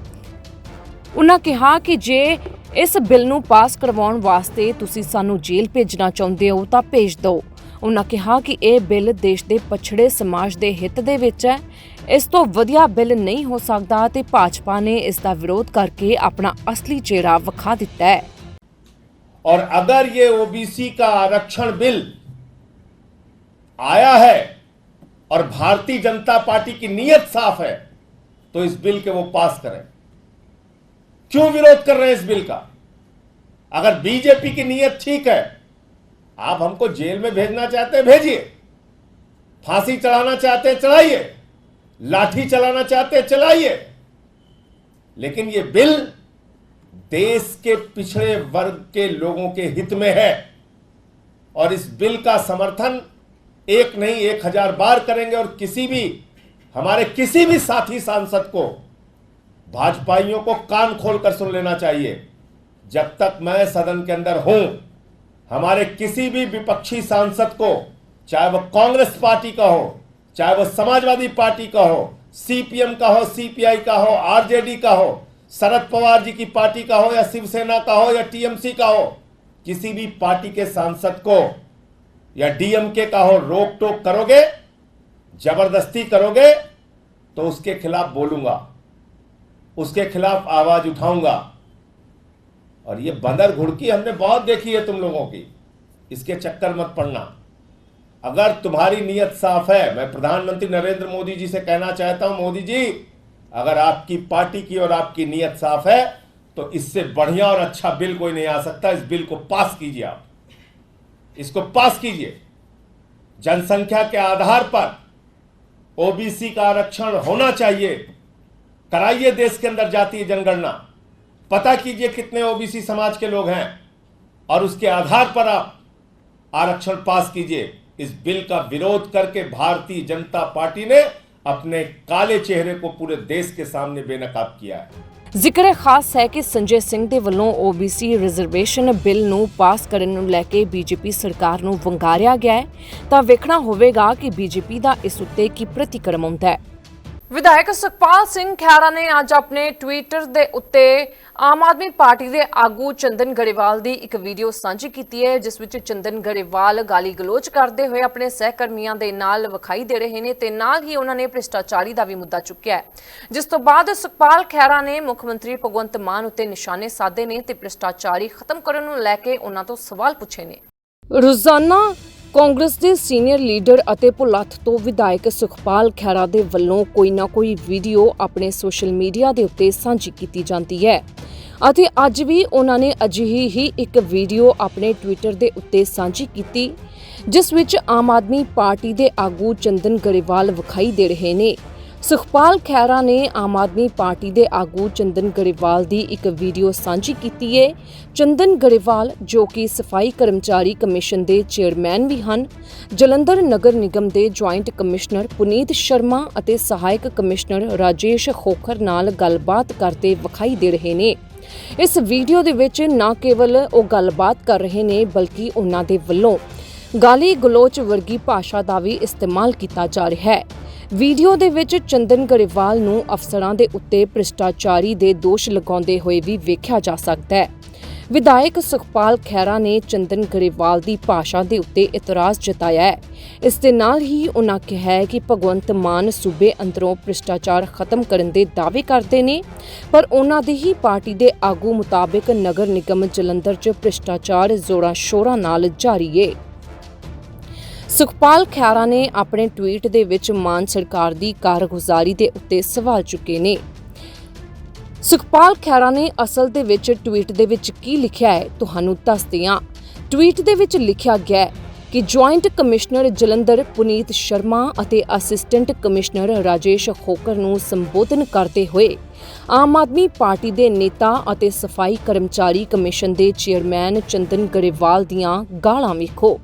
ਉਹਨਾਂ ਕਿਹਾ ਕਿ ਜੇ ਇਸ ਬਿੱਲ ਨੂੰ ਪਾਸ ਕਰਵਾਉਣ ਵਾਸਤੇ ਤੁਸੀਂ ਸਾਨੂੰ ਜੇਲ੍ਹ ਭੇਜਣਾ ਚਾਹੁੰਦੇ ਹੋ ਤਾਂ ਭੇਜ ਦਿਓ ਉਹਨਾਂ ਕਿਹਾ ਕਿ ਇਹ ਬਿੱਲ ਦੇਸ਼ ਦੇ ਪਛੜੇ ਸਮਾਜ ਦੇ ਹਿੱਤ ਦੇ ਵਿੱਚ ਹੈ ਇਸ ਤੋਂ ਵਧੀਆ ਬਿੱਲ ਨਹੀਂ ਹੋ ਸਕਦਾ ਤੇ ਭਾਜਪਾ ਨੇ ਇਸ ਦਾ ਵਿਰੋਧ ਕਰਕੇ ਆਪਣਾ ਅਸਲੀ ਚਿਹਰਾ ਵਿਖਾ ਦਿੱਤਾ ਹੈ
और अगर ये ओबीसी का आरक्षण बिल आया है और भारतीय जनता पार्टी की नीयत साफ है तो इस बिल के वो पास करें क्यों विरोध कर रहे हैं इस बिल का? अगर बीजेपी की नीयत ठीक है, आप हमको जेल में भेजना चाहते हैं, भेजिए। फांसी चढ़ाना चाहते हैं, चढ़ाइए। लाठी चलाना चाहते हैं, चलाइए। लेकिन ये बिल देश के पिछड़े वर्ग के लोगों के हित में है। और इस बिल का समर्थन एक नहीं, एक हज़ार बार करेंगे और किसी भी, हमारे किसी भी साथी सांसद को भाजपाइयों को कान खोलकर सुन लेना चाहिए। जब तक मैं सदन के अंदर हूँ, हमारे किसी भी विपक्षी सांसद को, चाहे वह कांग्रेस पार्टी का हो, चाहे वह समाजवादी पार्टी का हो, सीपीएम का हो, सीपीआई का हो, आरजेडी का हो, शरद पवार जी की पार्टी का हो, या शिवसेना का हो, या टीएमसी का हो, किसी भी पार्टी के सांसद को, या डीएमके का हो, रोक टोक करोगे, ज़बरदस्ती करोगे तो उसके खिलाफ बोलूँगा। उसके खिलाफ आवाज़ उठाऊँगा। और ये बंदर घुड़की हमने बहुत देखी है तुम लोगों की। इसके चक्कर मत पड़ना। अगर तुम्हारी नीयत साफ़ है, मैं प्रधानमंत्री नरेंद्र मोदी जी से कहना चाहता हूँ, मोदी जी, अगर आपकी पार्टी की और आपकी नीयत साफ़ है तो इससे बढ़िया और अच्छा बिल कोई नहीं आ सकता। इस बिल को पास कीजिए आप। इसको पास कीजिए। जनसंख्या के आधार पर ओबीसी का आरक्षण होना चाहिए। कराइए देश के अंदर जातीय जनगणना पता कीजिए कितने ओबीसी समाज के लोग हैं और उसके आधार पर आप आरक्षण पास कीजिए इस बिल का विरोध करके भारतीय जनता पार्टी ने अपने काले चेहरे को पूरे देश के सामने बेनकाब किया है
ਜ਼ਿਕਰ ਖਾਸ ਹੈ ਕਿ ਸੰਜੇ ਸਿੰਘ ਦੇ ਵੱਲੋਂ OBC ਰਿਜ਼ਰਵੇਸ਼ਨ ਬਿੱਲ ਨੂੰ ਪਾਸ ਕਰਨ ਨੂੰ ਲੈ ਕੇ ਬੀਜੇਪੀ ਸਰਕਾਰ ਨੂੰ ਵੰਗਾਰਿਆ ਗਿਆ ਹੈ ਤਾਂ ਵੇਖਣਾ ਹੋਵੇਗਾ ਕਿ ਬੀਜੇਪੀ ਦਾ ਇਸ ਉੱਤੇ ਕੀ ਪ੍ਰਤੀਕਰਮ ਆਉਂਦਾ ਹੈ ਵਿਧਾਇਕ ਸੁਖਪਾਲ ਸਿੰਘ ਖਹਿਰਾ ਨੇ ਅੱਜ ਆਪਣੇ ਟਵਿੱਟਰ ਦੇ ਉੱਤੇ ਆਮ ਆਦਮੀ ਪਾਰਟੀ ਦੇ ਆਗੂ ਚੰਦਨ ਗਰੇਵਾਲ ਦੀ ਇੱਕ ਵੀਡੀਓ ਸਾਂਝੀ ਕੀਤੀ ਹੈ, ਜਿਸ ਵਿੱਚ ਚੰਦਨ ਗਰੇਵਾਲ ਗਾਲੀ ਗਲੋਚ ਕਰਦੇ ਹੋਏ ਆਪਣੇ ਸਹਿਕਰਮੀਆਂ ਦੇ ਨਾਲ ਵਿਖਾਈ ਦੇ ਰਹੇ ਨੇ ਤੇ ਨਾਲ ਹੀ ਉਹਨਾਂ ਨੇ ਭ੍ਰਿਸ਼ਟਾਚਾਰੀ ਦਾ ਵੀ ਮੁੱਦਾ ਚੁੱਕਿਆ ਹੈ। ਜਿਸ ਤੋਂ ਬਾਅਦ ਸੁਖਪਾਲ ਖਹਿਰਾ ਨੇ ਮੁੱਖ ਮੰਤਰੀ ਭਗਵੰਤ ਮਾਨ ਉੱਤੇ ਨਿਸ਼ਾਨੇ ਸਾਧੇ ਨੇ ਤੇ ਭ੍ਰਿਸ਼ਟਾਚਾਰੀ ਖਤਮ ਕਰਨ ਨੂੰ ਲੈ ਕੇ ਉਹਨਾਂ ਤੋਂ ਸਵਾਲ ਪੁੱਛੇ ਨੇ। ਰੋਜ਼ਾਨਾ ਕਾਂਗਰਸ ਦੇ ਸੀਨੀਅਰ ਲੀਡਰ ਅਤੇ ਭੁਲੱਥ ਤੋਂ ਵਿਧਾਇਕ ਸੁਖਪਾਲ ਖਹਿਰਾ ਦੇ ਵੱਲੋਂ ਕੋਈ ਨਾ ਕੋਈ ਵੀਡੀਓ ਆਪਣੇ ਸੋਸ਼ਲ ਮੀਡੀਆ ਦੇ ਉੱਤੇ ਸਾਂਝੀ ਕੀਤੀ ਜਾਂਦੀ ਹੈ। ਅਤੇ ਅੱਜ ਵੀ ਉਹਨਾਂ ਨੇ ਅਜਿਹੀ ਹੀ ਇੱਕ ਵੀਡੀਓ ਆਪਣੇ ਟਵਿੱਟਰ ਦੇ ਉੱਤੇ ਸਾਂਝੀ ਕੀਤੀ, ਜਿਸ ਵਿੱਚ ਆਮ ਆਦਮੀ ਪਾਰਟੀ ਦੇ ਆਗੂ ਚੰਦਨ ਗਰੇਵਾਲ ਵਿਖਾਈ ਦੇ ਰਹੇ ਨੇ। ਸੁਖਪਾਲ ਖਹਿਰਾ ਨੇ ਆਮ ਆਦਮੀ ਪਾਰਟੀ ਦੇ ਆਗੂ ਚੰਦਨ ਗਰੇਵਾਲ ਦੀ ਇੱਕ ਵੀਡੀਓ ਸਾਂਝੀ ਕੀਤੀ ਹੈ ਚੰਦਨ ਗਰੇਵਾਲ, ਜੋ ਕਿ ਸਫ਼ਾਈ ਕਰਮਚਾਰੀ ਕਮਿਸ਼ਨ ਦੇ ਚੇਅਰਮੈਨ ਵੀ ਹਨ, ਜਲੰਧਰ ਨਗਰ ਨਿਗਮ ਦੇ ਜੁਆਇੰਟ ਕਮਿਸ਼ਨਰ ਪੁਨੀਤ ਸ਼ਰਮਾ ਅਤੇ ਸਹਾਇਕ ਕਮਿਸ਼ਨਰ ਰਾਜੇਸ਼ ਖੋਖਰ ਨਾਲ ਗੱਲਬਾਤ ਕਰਦੇ ਵਿਖਾਈ ਦੇ ਰਹੇ ਨੇ। ਇਸ ਵੀਡੀਓ ਦੇ ਵਿੱਚ ਨਾ ਕੇਵਲ ਉਹ ਗੱਲਬਾਤ ਕਰ ਰਹੇ ਨੇ, ਬਲਕਿ ਉਹਨਾਂ ਦੇ ਵੱਲੋਂ ਗਾਲੀ ਗਲੋਚ ਵਰਗੀ ਭਾਸ਼ਾ ਦਾ ਵੀ ਇਸਤੇਮਾਲ ਕੀਤਾ ਜਾ ਰਿਹਾ ਹੈ। ਵੀਡੀਓ ਦੇ ਵਿੱਚ ਚੰਦਨ ਗਰੇਵਾਲ ਨੂੰ ਅਫਸਰਾਂ ਦੇ ਉੱਤੇ ਭ੍ਰਿਸ਼ਟਾਚਾਰੀ ਦੇ ਦੋਸ਼ ਲਗਾਉਂਦੇ ਹੋਏ ਵੀ ਵੇਖਿਆ ਜਾ ਸਕਦਾ ਹੈ। ਵਿਧਾਇਕ ਸੁਖਪਾਲ ਖਹਿਰਾ ਨੇ ਚੰਦਨ ਗਰੇਵਾਲ ਦੀ ਭਾਸ਼ਾ ਦੇ ਉੱਤੇ ਇਤਰਾਜ਼ ਜਤਾਇਆ ਹੈ। ਇਸ ਦੇ ਨਾਲ ਹੀ ਉਹਨਾਂ ਕਿਹਾ ਹੈ ਕਿ ਭਗਵੰਤ ਮਾਨ ਸੂਬੇ ਅੰਦਰੋਂ ਭ੍ਰਿਸ਼ਟਾਚਾਰ ਖਤਮ ਕਰਨ ਦੇ ਦਾਅਵੇ ਕਰਦੇ ਨੇ, ਪਰ ਉਹਨਾਂ ਦੀ ਹੀ ਪਾਰਟੀ ਦੇ ਆਗੂ ਮੁਤਾਬਕ ਨਗਰ ਨਿਗਮ ਜਲੰਧਰ 'ਚ ਭ੍ਰਿਸ਼ਟਾਚਾਰ ਜ਼ੋਰਾਂ ਸ਼ੋਰਾਂ ਨਾਲ ਜਾਰੀ ਏ। ਸੁਖਪਾਲ ਖਿਆਰਾ ਨੇ ਆਪਣੇ ਟਵੀਟ ਦੇ ਵਿੱਚ ਮਾਨ ਸਰਕਾਰ ਦੀ ਕਾਰਗੁਜ਼ਾਰੀ ਦੇ ਉੱਤੇ ਸਵਾਲ ਚੁੱਕੇ ਨੇ। ਸੁਖਪਾਲ ਖੈਰਾ ਨੇ ਅਸਲ ਦੇ ਵਿੱਚ ਟਵੀਟ ਦੇ ਵਿੱਚ ਕੀ ਲਿਖਿਆ ਹੈ, ਤੁਹਾਨੂੰ ਦੱਸਦੇ ਹਾਂ। ਟਵੀਟ ਦੇ ਵਿੱਚ ਲਿਖਿਆ ਗਿਆ ਹੈ ਕਿ ਜੁਆਇੰਟ ਕਮਿਸ਼ਨਰ ਜਲੰਧਰ ਪੁਨੀਤ ਸ਼ਰਮਾ ਅਤੇ ਅਸਿਸਟੈਂਟ ਕਮਿਸ਼ਨਰ ਰਾਜੇਸ਼ ਖੋਕਰ ਨੂੰ ਸੰਬੋਧਨ ਕਰਦੇ ਹੋਏ ਆਮ ਆਦਮੀ ਪਾਰਟੀ ਦੇ ਨੇਤਾ ਅਤੇ ਸਫ਼ਾਈ ਕਰਮਚਾਰੀ ਕਮਿਸ਼ਨ ਦੇ ਚੇਅਰਮੈਨ ਚੰਦਨ ਗਰੇਵਾਲ ਦੀਆਂ ਗਾਲਾਂ ਵੇਖੋ।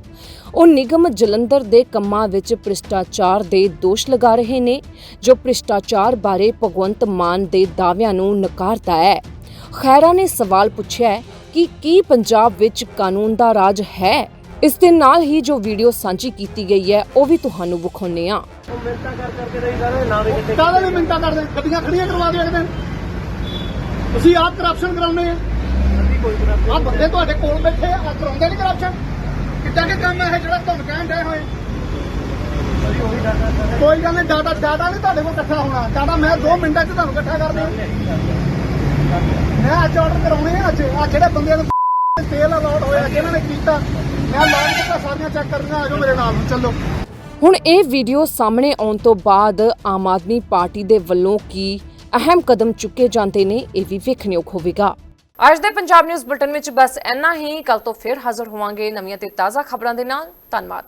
ਉਹ ਨਿਗਮ ਜਲੰਧਰ ਦੇ ਕੰਮਾਂ ਵਿੱਚ ਭ੍ਰਿਸ਼ਟਾਚਾਰ ਦੇ ਦੋਸ਼ ਲਗਾ ਰਹੇ ਨੇ, ਜੋ ਭ੍ਰਿਸ਼ਟਾਚਾਰ ਬਾਰੇ ਭਗਵੰਤ ਮਾਨ ਦੇ ਦਾਅਵਿਆਂ ਨੂੰ ਨਕਾਰਦਾ ਹੈ। ਖੈਰਾ ਨੇ ਸਵਾਲ ਪੁੱਛਿਆ ਹੈ ਕਿ ਕੀ ਪੰਜਾਬ ਵਿੱਚ ਕਾਨੂੰਨ ਦਾ ਰਾਜ ਹੈ? ਇਸ ਦੇ ਨਾਲ ਹੀ ਜੋ ਵੀਡੀਓ ਸਾਂਝੀ ਕੀਤੀ ਗਈ ਹੈ, ਉਹ ਵੀ ਤੁਹਾਨੂੰ ਵਿਖਾਉਂਦੇ ਹਾਂ।
ਕਾਹਦੇ ਲਈ ਮਿੰਟਾਂ ਕਰਦੇ? ਗੱਡੀਆਂ ਖੜੀਆਂ ਕਰਵਾ ਦਿਓ ਇੱਕ ਦਿਨ। ਤੁਸੀਂ ਆਪ ਕਰਪਸ਼ਨ ਕਰਾਉਂਦੇ ਆ ਆ ਬੰਦੇ ਤੁਹਾਡੇ ਕੋਲ ਬੈਠੇ ਆ ਕਰਾਉਂਦੇ ਨਹੀਂ ਕਰਪਸ਼ਨ ਕਿੱਦਾਂ ਦੇ ਕੰਮ ਹੈ ਜਿਹੜਾ ਤੁਹਾਨੂੰ ਕਹਿਣ ਡਏ ਹੋਏ। ਕੋਈ ਗੱਲ ਨਹੀਂ, ਡਾਟਾ ਡਾਟਾ ਨਹੀਂ ਤੁਹਾਡੇ ਕੋਲ ਇਕੱਠਾ ਹੋਣਾ। ਡਾਟਾ ਮੈਂ 2 ਮਿੰਟਾਂ 'ਚ ਤੁਹਾਨੂੰ ਇਕੱਠਾ ਕਰ ਦਿਆਂ ਮੈਂ ਅੱਜ ਆਰਡਰ ਕਰਾਉਣੇ ਆ ਅੱਜ। ਆ ਜਿਹੜੇ ਬੰਦਿਆਂ ਨੂੰ ਤੇਲ ਅਲਾਉਡ ਹੋਇਆ ਜਿਹਨਾਂ ਨੇ ਕੀਤਾ, ਮੈਂ ਲਾਈਨ ਤੇ ਸਾਰੀਆਂ ਚੈੱਕ ਕਰਨੀਆਂ, ਆ ਮੇਰੇ ਨਾਲ। ਚੱਲੋ।
ਹੁਣ ਇਹ ਵੀਡੀਓ ਸਾਹਮਣੇ ਆਉਣ ਤੋਂ ਬਾਅਦ ਆਮ ਆਦਮੀ ਪਾਰਟੀ ਦੇ ਵੱਲੋਂ ਕੀ ਅਹਿਮ ਕਦਮ ਚੁੱਕੇ ਜਾਂਦੇ ਨੇ, ਇਹ ਵੀ ਵੇਖਣਯੋਗ ਹੋਵੇਗਾ। ਅੱਜ ਦੇ ਪੰਜਾਬ ਨਿਊਜ਼ ਬੁਲਟਨ ਵਿੱਚ ਬਸ ਇੰਨਾ ਹੀ। ਕੱਲ ਤੋਂ ਫਿਰ ਹਾਜ਼ਰ ਹੋਵਾਂਗੇ ਨਵੀਆਂ ਤੇ ਤਾਜ਼ਾ ਖਬਰਾਂ ਦੇ ਨਾਲ। ਧੰਨਵਾਦ।